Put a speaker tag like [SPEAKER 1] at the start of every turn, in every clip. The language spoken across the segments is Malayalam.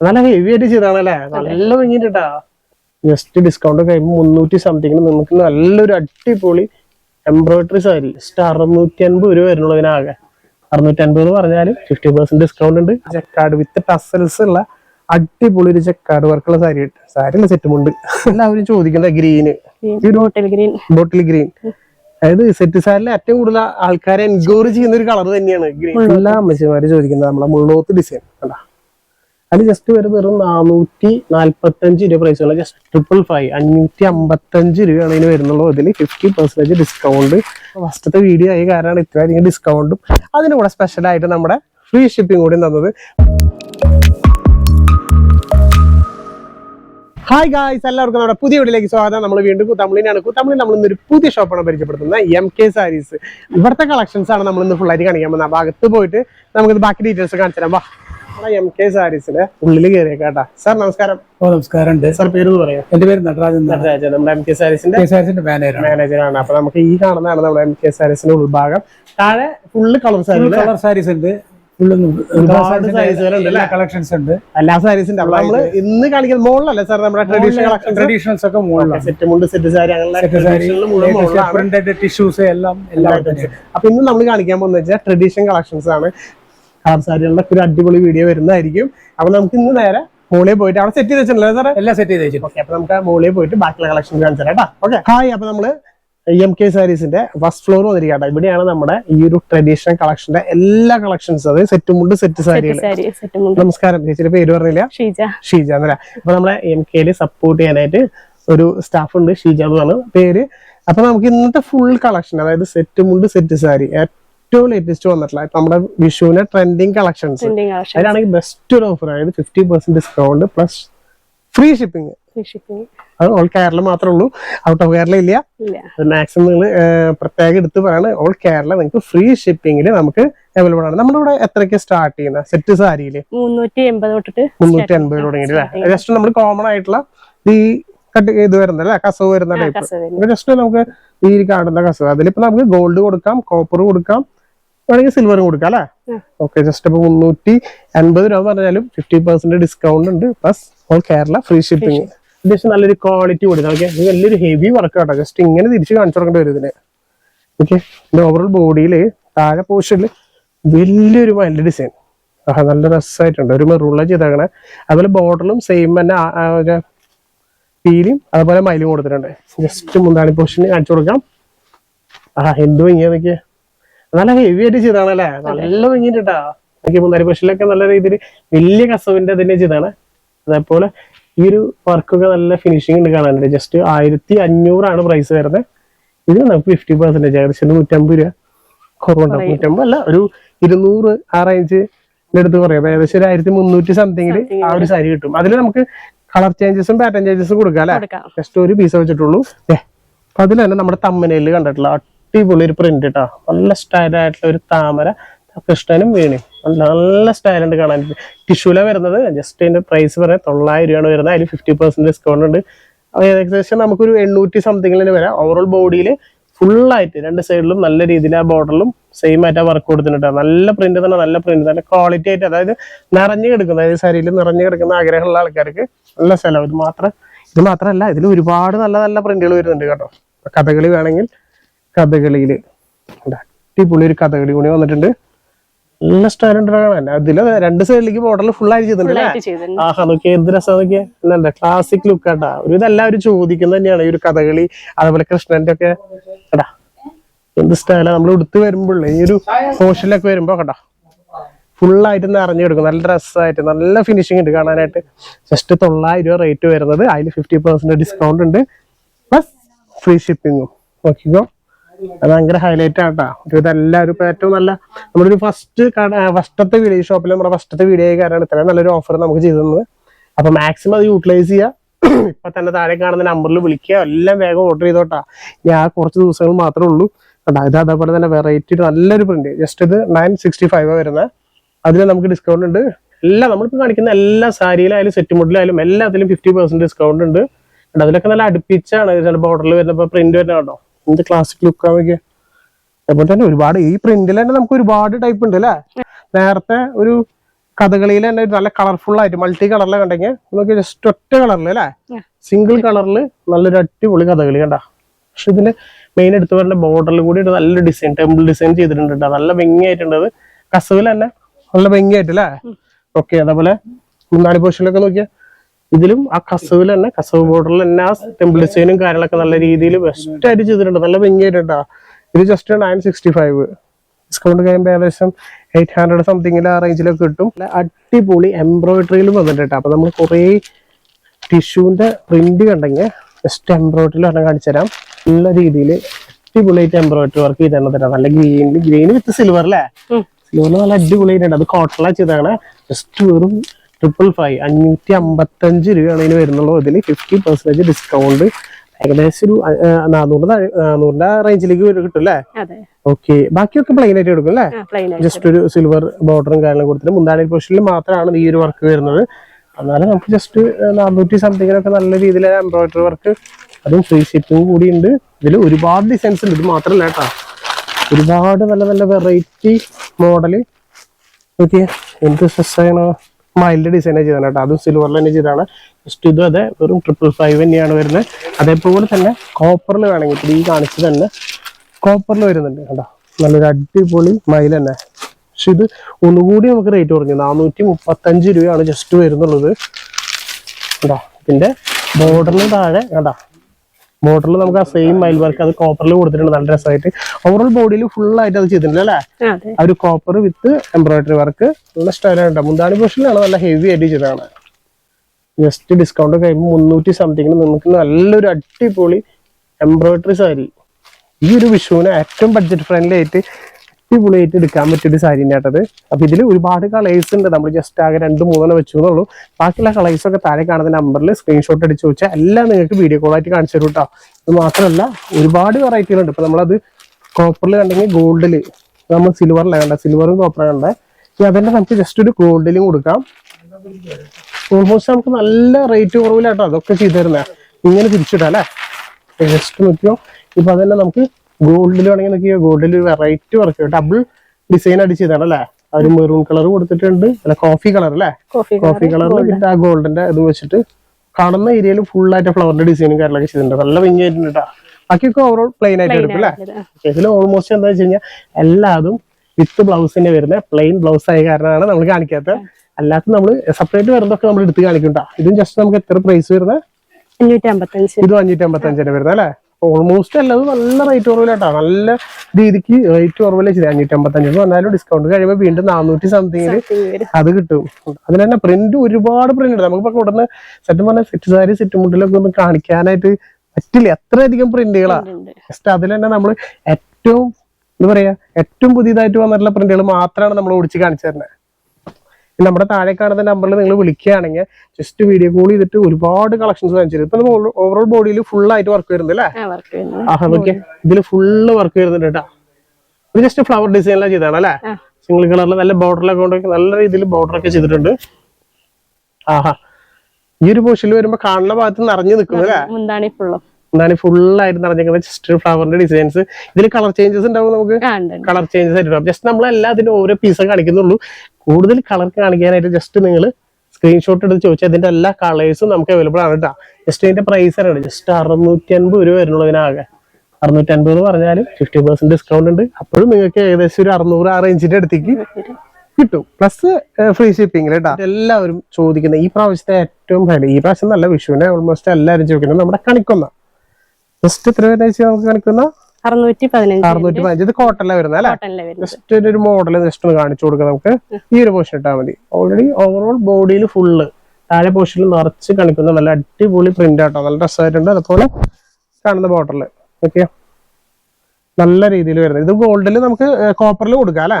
[SPEAKER 1] നല്ല ഹെവി ആയിട്ട് ചെയ്താണല്ലേ നല്ല ഭംഗിട്ടാ ജസ്റ്റ് ഡിസ്കൗണ്ട് കഴിയുമ്പോൾ മുന്നൂറ്റി സംതിങ്ങിന് നമുക്ക് നല്ലൊരു അടിപൊളി എംബ്രോയിഡറി സാരി ജസ്റ്റ് അറുന്നൂറ്റി അൻപത് രൂപ വരുന്നുള്ളൂ ഇതിനാകെ. അറുന്നൂറ്റി അൻപത് എന്ന് പറഞ്ഞാൽ ഫിഫ്റ്റി പെർസെന്റ് ഡിസ്കൗണ്ട് ഉണ്ട്. ചെക്കാട് വിത്ത് ടസൽസ് ഉള്ള അടിപൊളി ഒരു ചെക്കാട് വർക്കുള്ള സാരി സാരി സെറ്റും ഉണ്ട് എല്ലാവരും ചോദിക്കുന്നത് green
[SPEAKER 2] bottle green
[SPEAKER 1] bottle green അതായത് സെറ്റ് സാരിൽ ഏറ്റവും കൂടുതൽ ആൾക്കാരെ എൻക്വയറി ചെയ്യുന്ന ഒരു കളർ തന്നെയാണ് ഗ്രീൻ എല്ലാ അമ്മച്ചിമാര് ചോദിക്കുന്നത് നമ്മളെ മുള്ളോത്ത് ഡിസൈൻ കണ്ടാ? അത് ജസ്റ്റ് വരെ വെറും നാനൂറ്റി നാല്പത്തഞ്ച് രൂപ പ്രൈസ് ജസ്റ്റ് ട്രിപ്പിൾ ഫൈവ് അഞ്ഞൂറ്റി അമ്പത്തഞ്ച് രൂപയാണ് ഇതിന് വരുന്നുള്ളൂ. അതിൽ ഫിഫ്റ്റി പെർസെന്റേജ് ഡിസ്കൗണ്ട് ഫസ്റ്റത്തെ വീഡിയോ ആയി കാരണമാണ് ഇത്രയധികം ഡിസ്കൗണ്ടും അതിന് കൂടെ സ്പെഷ്യലായിട്ട് നമ്മുടെ ഫ്രീ ഷിപ്പിംഗ് കൂടി തന്നത്. ഹായ് ഗായ്സ് എല്ലാവർക്കും നമ്മുടെ പുതിയ വീട്ടിലേക്ക് സ്വാഗതം. നമ്മൾ വീണ്ടും തമിഴിനാണ് തമിഴിൽ നമ്മൾ ഇന്നൊരു പുതിയ ഷോപ്പാണ് പരിചയപ്പെടുത്തുന്നത്. എം കെ സാരീസ് ഇവിടുത്തെ കളക്ഷൻസ് ആണ് നമ്മൾ ഇന്ന് ഫുള്ളായിട്ട് കാണിക്കാൻ പോകുന്നത്. ആ അകത്ത് പോയിട്ട് നമുക്ക് ബാക്കി ഡീറ്റെയിൽസ് കാണിച്ചു തരാം. വാ നമ്മുടെ എം കെ സാരീസിന്റെ ഉള്ളിൽ കയറിയേക്കാട്ടാ സാർ നമസ്കാരം.
[SPEAKER 3] ഓ നമസ്കാരം. ഉണ്ട്
[SPEAKER 1] സാർ പേര് പറയാം.
[SPEAKER 3] എന്റെ പേര് നടരാജൻ
[SPEAKER 1] നടരാജൻ. നമ്മുടെ എം കെ സാരീസിന്റെ
[SPEAKER 3] സാരീസിന്റെ മാനേജർ
[SPEAKER 1] മാനേജറാണ് അപ്പൊ നമുക്ക് ഈ കാണുന്നതാണ് നമ്മുടെ എം കെ സാരീസിന്റെ ഉൾഭാഗം. താഴെ full colour sari
[SPEAKER 3] colour sarees ഉണ്ട്. കളക്ഷൻസ് ഉണ്ട്.
[SPEAKER 1] എല്ലാ സാരീസിന്റെ അപ്പൊ നമ്മൾ ഇന്ന് കാണിക്കുന്ന മോളിലല്ലേ സാർ? നമ്മുടെ ട്രഡീഷണൽ കളക്ഷൻ
[SPEAKER 3] ട്രഡീഷണൽസ് ഒക്കെ മോളിലാണ്.
[SPEAKER 1] Set mundu set sari traditional
[SPEAKER 3] printed tissues എല്ലാം എല്ലാം
[SPEAKER 1] അപ്പൊ ഇന്ന് നമ്മൾ കാണിക്കാൻ പോകുന്ന വെച്ചാൽ ട്രഡീഷണൽ കളക്ഷൻസ് ആണ്. കളർ സാരികളുടെ ഒരു അടിപൊളി വീഡിയോ വരുന്നതായിരിക്കും. അപ്പൊ നമുക്ക് ഇന്ന് നേരെ മോളിൽ പോയിട്ട് അവിടെ സെറ്റ് ചെയ്ത് വെച്ചിട്ടുണ്ടല്ലോ സാറേ?
[SPEAKER 3] എല്ലാം സെറ്റ് ചെയ്ത് വെച്ചിട്ടുണ്ട്.
[SPEAKER 1] ഓക്കെ അപ്പൊ നമുക്ക് മോളിൽ പോയിട്ട് ബാക്കിയുള്ള കളക്ഷൻ കാണിച്ചു കേട്ടോ. ഓക്കെ ഹായ് അപ്പൊ നമ്മൾ എം കെ സാരീസിന്റെ ഫസ്റ്റ് ഫ്ലോർ വന്നിരിക്കട്ടെ ഇവിടെയാണ് നമ്മുടെ ഈ ഒരു ട്രഡീഷണൽ കളക്ഷന്റെ എല്ലാ കളക്ഷൻസ് അതായത് സെറ്റ് മുണ്ട് സെറ്റ് സാരികൾ നമസ്കാരം. ചേച്ചിയുടെ പേര് പറഞ്ഞില്ല?
[SPEAKER 2] ഷീജ.
[SPEAKER 1] ഷീജ എന്നല്ല? അപ്പൊ നമ്മളെ എം കെയിൽ സപ്പോർട്ട് ചെയ്യാനായിട്ട് ഒരു സ്റ്റാഫ് ഉണ്ട് ഷീജ എന്നാണ് പേര്. അപ്പൊ നമുക്ക് ഇന്നത്തെ ഫുൾ കളക്ഷൻ അതായത് സെറ്റ് മുണ്ട് സെറ്റ് സാരി ഏറ്റവും ലേറ്റസ്റ്റ് വന്നിട്ടുള്ള നമ്മുടെ വിഷുവിന്റെ ട്രെൻഡിങ് കളക്ഷൻസ് അതിലാണെങ്കിൽ ബെസ്റ്റ് ഒരു ഓഫർ അതായത് fifty percent discount plus free shipping അത് ഓൾ കേരള മാത്രമേ ഉള്ളൂ. ഔട്ട് ഓഫ് കേരള ഇല്ല. മാക്സിമം നിങ്ങൾ പ്രത്യേകം എടുത്ത് പറയാണ് ഓൾ കേരള നിങ്ങൾക്ക് ഫ്രീ ഷിപ്പിംഗിൽ നമുക്ക് അവൈലബിൾ ആണ്. നമ്മുടെ ഇവിടെ എത്രയ്ക്ക് സ്റ്റാർട്ട് ചെയ്യുന്ന? സെറ്റ് സാരിയിൽ?
[SPEAKER 2] മുന്നൂറ്റി എൺപത് തൊട്ടിട്ട്
[SPEAKER 1] മുന്നൂറ്റി തുടങ്ങിയിട്ട് ജസ്റ്റ് നമ്മൾ കോമൺ ആയിട്ടുള്ള ഈ കട്ട് ഇത് വരുന്ന അല്ലേ? കസവ് വരുന്ന ടൈപ്പ് ജസ്റ്റ് നമുക്ക് ഈ കാണുന്ന കസവ്. അതിലിപ്പോ നമുക്ക് ഗോൾഡ് കൊടുക്കാം കോപ്പർ കൊടുക്കാം വേണമെങ്കിൽ സിൽവറും കൊടുക്കാം അല്ലേ? ഓക്കെ ജസ്റ്റ് ഇപ്പൊ മുന്നൂറ്റി അൻപത് രൂപ പറഞ്ഞാലും ഫിഫ്റ്റി പെർസെന്റ് ഡിസ്കൗണ്ട് ഉണ്ട്. Plus all Kerala free shipping അത്യാവശ്യം നല്ലൊരു ക്വാളിറ്റി കൊടുക്കാം ഓക്കെ ഇത് വലിയൊരു ഹെവി വർക്ക് കേട്ടോ ജസ്റ്റ് ഇങ്ങനെ തിരിച്ച് കാണിച്ചു കൊടുക്കേണ്ടി വരും ഇതിന്. ഓക്കെ ഇതിന്റെ ഓവറോൾ ബോഡിയിൽ താഴെ പോർഷനിൽ വലിയൊരു മൈൽഡ് ഡിസൈൻ ആഹ് നല്ല രസമായിട്ടുണ്ട് ഒരു മെറൂണില ചെയ്തേക്കണേ. അതുപോലെ ബോർഡറിലും സെയിം തന്നെ ആ- ആ ഒരു പീലും അതുപോലെ മൈലും കൊടുത്തിട്ടുണ്ട്. ജസ്റ്റ് മുന്താണി പൊസിഷന് കാണിച്ചു കൊടുക്കാം. ആ എന്ത് ഭംഗിയാ നോക്കിയേ. നല്ല ഹെവി ആയിട്ട് ചെയ്താണല്ലേ നല്ല ഭംഗിട്ടാ എനിക്ക് മുന്താണി പൊസിഷനിലൊക്കെ നല്ല രീതിയിൽ വലിയ കസവിന്റെ തന്നെ ചെയ്താണ് അതേപോലെ ഈ ഒരു വർക്കൊക്കെ നല്ല ഫിനിഷിംഗ് ഉണ്ട് കാണാനുണ്ട്. ജസ്റ്റ് ആയിരത്തി അഞ്ഞൂറാണ് പ്രൈസ് വരുന്നത്. ഇത് നമുക്ക് ഫിഫ്റ്റി പെർസെന്റേജ് ഏകദേശം നൂറ്റമ്പത് രൂപ. കുറവുണ്ടാവും നൂറ്റമ്പത് അല്ല ഒരു ഇരുന്നൂറ് ആ റേഞ്ച് എടുത്ത് കുറയും. ഏകദേശം ഒരു ആയിരത്തി മുന്നൂറ്റി സംതിങ്ങിൽ ആ ഒരു സാരി കിട്ടും. അതിൽ നമുക്ക് കളർ ചേഞ്ചസും പാറ്റേൺ ചേഞ്ചസും കൊടുക്കാം അല്ലെ? ജസ്റ്റ് ഒരു പീസ് വെച്ചിട്ടുള്ളൂ. അപ്പൊ അതിൽ തന്നെ നമ്മുടെ തമ്മനയിൽ കണ്ടിട്ടുള്ള അടിപൊളി ഒരു പ്രിന്റ് കേട്ടോ നല്ല സ്റ്റൈലായിട്ടുള്ള ഒരു താമര കൃഷ്ണനും വീണി. നല്ല സ്റ്റൈലുണ്ട് കാണാൻ. ടിഷ്യൂല വരുന്നത്. ജസ്റ്റ് അതിന്റെ പ്രൈസ് പറയാം. തൊള്ളായിരം രൂപയാണ് വരുന്നത്. അതിൽ ഫിഫ്റ്റി പെർസെന്റ് ഡിസ്കൗണ്ട് ഉണ്ട്. ഏകദേശം നമുക്കൊരു എണ്ണൂറ്റി സംതിങ്ങിൽ വരാം. ഓവറോൾ ബോഡിയിൽ ഫുള്ളായിട്ട് രണ്ട് സൈഡിലും നല്ല രീതിയിൽ ആ ബോർഡറിലും സെയിം ആയിട്ട് വർക്ക് കൊടുത്തിട്ടുണ്ട് നല്ല പ്രിന്റ് തന്നെ നല്ല പ്രിന്റ് നല്ല ക്വാളിറ്റി ആയിട്ട് അതായത് നിറഞ്ഞു കിടക്കുന്നത് അതായത് സാരിയിൽ നിറഞ്ഞു കിടക്കുന്ന ആഗ്രഹമുള്ള ആൾക്കാർക്ക് നല്ല സ്ഥലം. ഇത് മാത്രം ഇത് മാത്രമല്ല ഇതിൽ ഒരുപാട് നല്ല നല്ല പ്രിന്റുകൾ വരുന്നുണ്ട് കേട്ടോ. കഥകളി വേണമെങ്കിൽ കഥകളിയിൽ അടിപൊളി ഒരു കഥകളി കൂടി വന്നിട്ടുണ്ട്. നല്ല സ്റ്റാൻഡേർഡ് കാണാൻ അതിൽ രണ്ട് സൈഡിലേക്ക് ബോർഡറിൽ ഫുൾ ആയിട്ട് ചെയ്തിട്ടുണ്ട് ആഹാ നോക്കിയേ എന്ത് രസം നോക്കിയേ. എന്താ ക്ലാസിക് ലുക്ക് ആട്ടാ. ഒരു ഇതെല്ലാവരും ചോദിക്കുന്നത് തന്നെയാണ് ഈ ഒരു കഥകളി. അതേപോലെ കൃഷ്ണന്റെ ഒക്കെ കേട്ടാ എന്ത് സ്റ്റൈലാ നമ്മൾ ഉടുത്ത് വരുമ്പോഴേ ഈ ഒരു സോഷ്യലൊക്കെ വരുമ്പോ കേട്ടാ ഫുള്ളായിട്ട് നിറഞ്ഞു കൊടുക്കും. നല്ല ഡ്രസ്സായിട്ട് നല്ല ഫിനിഷിംഗ് ഉണ്ട് കാണാനായിട്ട്. ജസ്റ്റ് തൊള്ളായിരം രൂപ റേറ്റ് വരുന്നത്. അതിൽ ഫിഫ്റ്റി പെർസെന്റ് ഡിസ്കൗണ്ട് ഉണ്ട്. പ്ലസ് ഫ്രീ ഷിപ്പിംഗും നോക്കിക്കോ. അത് ഭയങ്കര ഹൈലൈറ്റ് ആട്ടാ. ഒരു ഇതെല്ലാവരും ഇപ്പൊ ഏറ്റവും നല്ല നമ്മളൊരു ഫസ്റ്റ് ഫസ്റ്റത്തെ വീഡിയോ ഷോപ്പിൽ നമ്മുടെ ഫസ്റ്റത്തെ വീഡിയോ കാരണം ഇത്രയും നല്ലൊരു ഓഫർ നമുക്ക് ചെയ്തു തന്നത്. അപ്പൊ മാക്സിമം അത് യൂട്ടിലൈസ് ചെയ്യുക ഇപ്പൊ തന്നെ താഴെ കാണുന്ന നമ്പറിൽ വിളിക്കുക. എല്ലാം വേഗം ഓർഡർ ചെയ്തോട്ടാ. ഞാൻ കുറച്ച് ദിവസങ്ങൾ മാത്രമേ ഉള്ളൂ. ഇത് അതേപോലെ തന്നെ വെറൈറ്റി നല്ലൊരു പ്രിന്റ് ജസ്റ്റ് ഇത് നയൻ സിക്സ്റ്റി ഫൈവ് വരുന്നത് അതിൽ നമുക്ക് ഡിസ്കൗണ്ട് ഉണ്ട്. എല്ലാം നമ്മളിപ്പോൾ കാണിക്കുന്ന എല്ലാ സാരിയിലായാലും സെറ്റ് മുഡിലായാലും എല്ലാത്തിലും ഫിഫ്റ്റി പെർസെന്റ് ഡിസ്കൗണ്ട് ഉണ്ട്. അതിലൊക്കെ നല്ല അടുപ്പിച്ചാണ്. ബോർഡറിൽ വരുന്ന പ്രിന്റ് വരുന്ന കേട്ടോ എന്ത് ക്ലാസിക് ലുക്ക് ആവുക അതുപോലെ തന്നെ ഒരുപാട് ഈ പ്രിന്റിൽ തന്നെ നമുക്ക് ഒരുപാട് ടൈപ്പ് ഉണ്ട് അല്ലേ? നേരത്തെ ഒരു കഥകളിയിൽ തന്നെ നല്ല കളർഫുൾ ആയിട്ട് മൾട്ടി കളറിൽ കണ്ടെങ്കിൽ നമുക്ക് ജസ്റ്റ് ഒറ്റ കളറിൽ അല്ലേ. സിംഗിൾ കളറിൽ നല്ലൊരു അടിപൊളി കഥകളി കണ്ട. പക്ഷെ ഇതിന്റെ മെയിൻ എടുത്തു വരേണ്ട ബോർഡറിൽ കൂടി നല്ല നല്ലൊരു ഡിസൈൻ ടെമ്പിൾ ഡിസൈൻ ചെയ്തിട്ടുണ്ട് ട്ടോ. നല്ല ഭംഗിയായിട്ടുണ്ടത് കസവിൽ തന്നെ നല്ല ഭംഗിയായിട്ട് അല്ലേ? ഓക്കെ അതേപോലെ മുന്നാടി പോഷനിലൊക്കെ നോക്കിയാൽ ഇതിലും ആ കസവിൽ തന്നെ കസവ് ബോർഡറിൽ തന്നെ ആ ടെമ്പിൾ ഡിസൈനും കാര്യങ്ങളൊക്കെ നല്ല രീതിയിൽ ബെസ്റ്റ് ആയിട്ട് ചെയ്തിട്ടുണ്ട്. നല്ല ഭംഗിയായിട്ടാ ഇത് just nine sixty five discount കഴിയുമ്പോൾ ഏകദേശം എയ്റ്റ് ഹൺഡ്രഡ് സംതിങ്ങിന്റെ ആ റേഞ്ചിലൊക്കെ കിട്ടും. നല്ല അടിപൊളി എംബ്രോയിഡറിയിലും വന്നിട്ടുണ്ട് അപ്പൊ നമ്മൾ കുറേ ടിഷ്യൂന്റെ പ്രിന്റ് കണ്ടെങ്കിൽ ജസ്റ്റ് എംബ്രോയിഡറിയിൽ ഒരെണ്ണം കാണിച്ചു തരാം. നല്ല രീതിയിൽ അടിപൊളിയായിട്ട് എംബ്രോയിഡറി വർക്ക് ചെയ്തിട്ടുണ്ട് തരാം. നല്ല ഗ്രീൻ ഗ്രീൻ വിത്ത് സിൽവർ അല്ലേ. സിൽവർ നല്ല അടിപൊളിയായിട്ടുണ്ട്. അത് കോട്ടണാ ചെയ്താണ് ജസ്റ്റ് വെറും ട്രിപ്പിൾ ഫൈവ് അഞ്ഞൂറ്റി അമ്പത്തഞ്ച് രൂപയാണ് ഇതിന് വരുന്നുള്ളൂ. ഇതിൽ ഫിഫ്റ്റി പെർസെന്റേജ് ഡിസ്കൗണ്ട് ഏകദേശം ഒരു നാനൂറിന്റെ നാനൂറിന്റെ റേഞ്ചിലേക്ക് വരും കിട്ടും അല്ലേ? ഓക്കെ ബാക്കിയൊക്കെ പ്ലെയിൻ ആയിട്ട് എടുക്കും അല്ലേ? ജസ്റ്റ് ഒരു സിൽവർ ബോർഡറും കാര്യങ്ങളും കൊടുത്തിട്ട് മുന്താണി പൊസിഷനിൽ മാത്രമാണ് ഈ ഒരു വർക്ക് വരുന്നത്. എന്നാലും നമുക്ക് ജസ്റ്റ് നാനൂറ്റി സംതിങ്ങിനൊക്കെ നല്ല രീതിയിൽ എംബ്രോയിഡറി വർക്ക് അതും ഫ്രീ ഷിപ്പിംഗ് കൂടി ഉണ്ട്. ഇതിൽ ഒരുപാട് ഡിസൈൻസ് ഉണ്ട്. ഇത് മാത്രമല്ല കേട്ടോ. ഒരുപാട് നല്ല നല്ല വെറൈറ്റി മോഡൽ നോക്കിയേ എന്ത് സ്ട്രെസ്സാണ് മൈൽഡ് ഡിസൈൻ ചെയ്താണ് കേട്ടോ. അതും സിൽവറിൽ തന്നെ ചെയ്താണ് ജസ്റ്റ് ഇതും അതെ വെറും ട്രിപ്പിൾ ഫൈവ് തന്നെയാണ് വരുന്നത്. അതേപോലെ തന്നെ കോപ്പറിൽ വേണമെങ്കിൽ ഇപ്പം ഈ കാണിച്ച് തന്നെ കോപ്പറിൽ വരുന്നുണ്ട് കേട്ടോ. നല്ലൊരു അടിപൊളി മൈൽ തന്നെ. പക്ഷെ ഇത് ഒന്നുകൂടി നമുക്ക് റേറ്റ് കുറഞ്ഞു. നാനൂറ്റി മുപ്പത്തഞ്ച് രൂപയാണ് ജസ്റ്റ് വരുന്നുള്ളത്. കേട്ടോ ഇതിന്റെ ബോർഡറിന് താഴെ കേട്ടോ ബോർഡറിൽ നമുക്ക് ആ സെയിം മൈൽ വർക്ക് അത് കോപ്പറിൽ കൊടുത്തിട്ടുണ്ട്. നല്ല രസമായിട്ട്. ഓവറോൾ ബോഡിയിൽ ഫുൾ ആയിട്ട് അത് ചെയ്തിട്ടുണ്ട് അല്ലേ?
[SPEAKER 2] ആ,
[SPEAKER 1] ഒരു കോപ്പർ വിത്ത് എംബ്രോയിഡറി വർക്ക് നല്ല സ്റ്റൈലായിട്ട് മുന്താണി പോഷനിലാണ് നല്ല ഹെവി ആയിട്ട് ചെയ്തതാണ്. ജസ്റ്റ് ഡിസ്കൗണ്ട് കഴിയുമ്പോൾ മുന്നൂറ്റി സംതിങ്ങിന് നമുക്ക് നല്ലൊരു അടിപൊളി എംബ്രോയിഡറി സാരി ഈ ഒരു വിഷുവിന് ഏറ്റവും ബഡ്ജറ്റ് ഫ്രണ്ട്ലി ആയിട്ട് അടിപൊളിയായിട്ട് എടുക്കാൻ പറ്റിയൊരു സാരി തന്നെയാട്ടത്. അപ്പൊ ഇതിൽ ഒരുപാട് കളേഴ്സ് ഉണ്ട്. നമ്മൾ ജസ്റ്റ് ആകെ രണ്ട് മൂന്നെണ്ണം വെച്ചു എന്നുള്ളൂ ബാക്കിയുള്ള കളേഴ്സ് ഒക്കെ താഴെ കാണുന്ന നമ്പറിൽ സ്ക്രീൻഷോട്ട് അടിച്ച് വെച്ചാൽ എല്ലാം നിങ്ങൾക്ക് വീഡിയോ കോളായിട്ട് കാണിച്ചു തരും കേട്ടോ ഇത് മാത്രമല്ല ഒരുപാട് വെറൈറ്റികളുണ്ട് ഇപ്പൊ നമ്മളത് കോപ്പറിൽ കണ്ടെങ്കിൽ ഗോൾഡിൽ നമ്മൾ സിൽവറിലാണ് കണ്ടത് സിൽവറും കോപ്പറും കണ്ടത് ഇനി അതന്നെ നമുക്ക് ജസ്റ്റ് ഒരു ഗോൾഡിലും കൊടുക്കാം. ഓൾമോസ്റ്റ് നമുക്ക് നല്ല റേറ്റ് കുറവിലാട്ടോ അതൊക്കെ ചെയ്തു തരുന്ന. ഇങ്ങനെ തിരിച്ചിട്ടാ അല്ലേ? ജസ്റ്റ് നോക്കിയോ? ഇപ്പൊ അതന്നെ നമുക്ക് ഗോൾഡിൽ വേണമെങ്കിൽ നോക്കിയോ ഗോൾഡിൽ വെറൈറ്റി വർക്ക് ഡബിൾ ഡിസൈൻ അടിച്ച് ചെയ്താണ് അല്ലേ? ഒരു മെറൂൺ കളർ കൊടുത്തിട്ടുണ്ട്. അല്ല കോഫി കളർ അല്ലേ?
[SPEAKER 2] കോഫി
[SPEAKER 1] കളറിൽ പിന്നെ ആ ഗോൾഡിന്റെ ഇത് വെച്ചിട്ട് കാണുന്ന ഏരിയയിൽ ഫുൾ ആയിട്ട് ഫ്ലവറിന്റെ ഡിസൈനും കാര്യങ്ങളൊക്കെ ചെയ്തിട്ടുണ്ട്. നല്ല ഭംഗിയായിട്ടുണ്ട് കേട്ടോ ബാക്കിയൊക്കെ ഓവറോൾ പ്ലെയിൻ ആയിട്ട് എടുക്കും അല്ലേ? ഇതിൽ ഓൾമോസ്റ്റ് എന്താ വെച്ച് കഴിഞ്ഞാൽ എല്ലാതും വിത്ത് ബ്ലൗസിന്റെ വരുന്ന പ്ലെയിൻ ബ്ലൗസ് ആയ കാരണമാണ് നമ്മൾ കാണിക്കാത്തത് അല്ലാത്ത നമ്മൾ സെപ്പറേറ്റ് വരുന്നതൊക്കെ നമ്മൾ എടുത്ത് കാണിക്കണ്ട. ഇതും ജസ്റ്റ് നമുക്ക് എത്ര പ്രൈസ് വരുന്നത്?
[SPEAKER 2] അഞ്ഞൂറ്റി അമ്പത്തഞ്ച്
[SPEAKER 1] ഇതും അഞ്ഞൂറ്റി അമ്പത്തി അഞ്ചിന് വരുന്നത് അല്ലേ? ഓൾമോസ്റ്റ് അല്ലത് നല്ല റേറ്റ് കുറവിലാട്ടോ. നല്ല രീതിക്ക് റേറ്റ് കുറവില്ല ചെയ്ത് അഞ്ഞൂറ്റി അമ്പത്തി വന്നാലും ഡിസ്കൗണ്ട് കഴിയുമ്പോൾ വീണ്ടും നാനൂറ്റി
[SPEAKER 2] സംതിങ്ങിൽ
[SPEAKER 1] അത് കിട്ടും. അതിന് തന്നെ പ്രിന്റ് ഒരുപാട് പ്രിന്റ് ഉണ്ട്. നമുക്കിപ്പോ ഉടനെ സെറ്റ് പറഞ്ഞ സെറ്റ് സാരി സെറ്റ് മുട്ടിലൊക്കെ ഒന്ന് കാണിക്കാനായിട്ട് പറ്റില്ല. അത്രയധികം പ്രിന്റുകളാ ജസ്റ്റ് അതിൽ തന്നെ നമ്മൾ ഏറ്റവും എന്താ പറയാ ഏറ്റവും പുതിയതായിട്ട് വന്നിട്ടുള്ള പ്രിന്റുകൾ മാത്രമാണ് നമ്മൾ ഓടിച്ച് കാണിച്ചു തരുന്നത് നമ്മുടെ താഴെ കാണുന്ന നമ്പറിൽ നിങ്ങൾ വിളിക്കുകയാണെങ്കിൽ ജസ്റ്റ് വീഡിയോ കോൾ ചെയ്തിട്ട് ഒരുപാട് കളക്ഷൻസ് കാണിച്ചു ഇപ്പൊ നമ്മൾ ഓവറോൾ ബോഡിയിൽ ഫുൾ ആയിട്ട് വർക്ക് വരുന്നത് അല്ലേ?
[SPEAKER 2] ആ
[SPEAKER 1] നോക്കിയേ. ഇതിൽ ഫുള്ള് വർക്ക് വരുന്നുണ്ട് കേട്ടോ. ഇത് ജസ്റ്റ് ഫ്ലവർ ഡിസൈനിലാണ് ചെയ്താണ് അല്ലേ? സിംഗിൾ കളറിൽ നല്ല ബോർഡറിലൊക്കെ കൊണ്ട് നല്ല രീതിയിൽ ബോർഡർ ഒക്കെ ചെയ്തിട്ടുണ്ട്. ആഹാ. ഈ ഒരു പോഷനിൽ വരുമ്പോ കാണുന്ന ഭാഗത്ത് നിറഞ്ഞു നിൽക്കുന്നു അല്ലേ? എന്താണ് ഫുള്ളായിട്ട് നിറഞ്ഞിരിക്കുന്നത് ജസ്റ്റ് ഫ്ലവറിന്റെ ഡിസൈൻസ് ഇതിൽ കളർ ചേഞ്ചസ് ഉണ്ടാവും നമുക്ക്. കളർ ചേഞ്ചസ് ആയിട്ട് ജസ്റ്റ് നമ്മൾ എല്ലാത്തിനും ഓരോ പീസ് കാണിക്കുന്നുള്ളൂ. കൂടുതൽ കളർ കാണിക്കാനായിട്ട് ജസ്റ്റ് നിങ്ങൾ സ്ക്രീൻഷോട്ട് എടുത്ത് ചോദിച്ചാൽ ഇതിന്റെ എല്ലാ കളേഴ്സും നമുക്ക് അവൈലബിൾ ആണ് കേട്ടോ ജസ്റ്റ് ഇതിന്റെ പ്രൈസ് ആണ് ജസ്റ്റ് അറുന്നൂറ്റി അൻപത് രൂപ വരുന്നുള്ളൂ ഇതിനാകെ അറുന്നൂറ്റി അൻപത് എന്ന് പറഞ്ഞാൽ ഫിഫ്റ്റി പെർസെന്റ് ഡിസ്കൗണ്ട് ഉണ്ട്. അപ്പോഴും നിങ്ങൾക്ക് ഏകദേശം ഒരു അറുന്നൂറ് ആ റേഞ്ചിന്റെ അടുത്തേക്ക് കിട്ടും. പ്ലസ് ഫ്രീ ഷിപ്പിംഗ് കേട്ടോ എല്ലാവരും ചോദിക്കുന്ന ഈ പ്രാവശ്യത്തെ ഏറ്റവും ഈ പ്രാവശ്യം നല്ല വിഷുവിനെ ഓൾമോസ്റ്റ് എല്ലാവരും ചോദിക്കുന്നത് നമ്മുടെ കണിക്കൊന്ന. ജസ്റ്റ് എത്ര പേര് നമുക്ക് കാണിക്കുന്ന?
[SPEAKER 2] അറുന്നൂറ്റി പതിനഞ്ച്
[SPEAKER 1] ഇത് കോട്ടല്ല വരുന്നത് അല്ലേ?
[SPEAKER 2] കോട്ടണിലെ
[SPEAKER 1] ജസ്റ്റ് ഒരു മോഡൽ ജസ്റ്റ് ഒന്ന് കാണിച്ചു കൊടുക്കാം നമുക്ക്. ഈ ഒരു പോർഷൻ ഇട്ടാൽ മതി. ഓൾറെഡി ഓവറോൾ ബോഡിയിൽ ഫുള്ള് താഴെ പോർഷനിൽ നിറച്ച് കാണിക്കുന്ന. നല്ല അടിപൊളി പ്രിന്റ് ആട്ടോ. നല്ല ഡ്രസ്സായിട്ടുണ്ട് അതുപോലെ കാണുന്ന ബോട്ടറിൽ ഓക്കെ നല്ല രീതിയിൽ വരുന്നത്. ഇത് ഗോൾഡിൽ നമുക്ക് കോപ്പറിൽ കൊടുക്കാം അല്ലെ?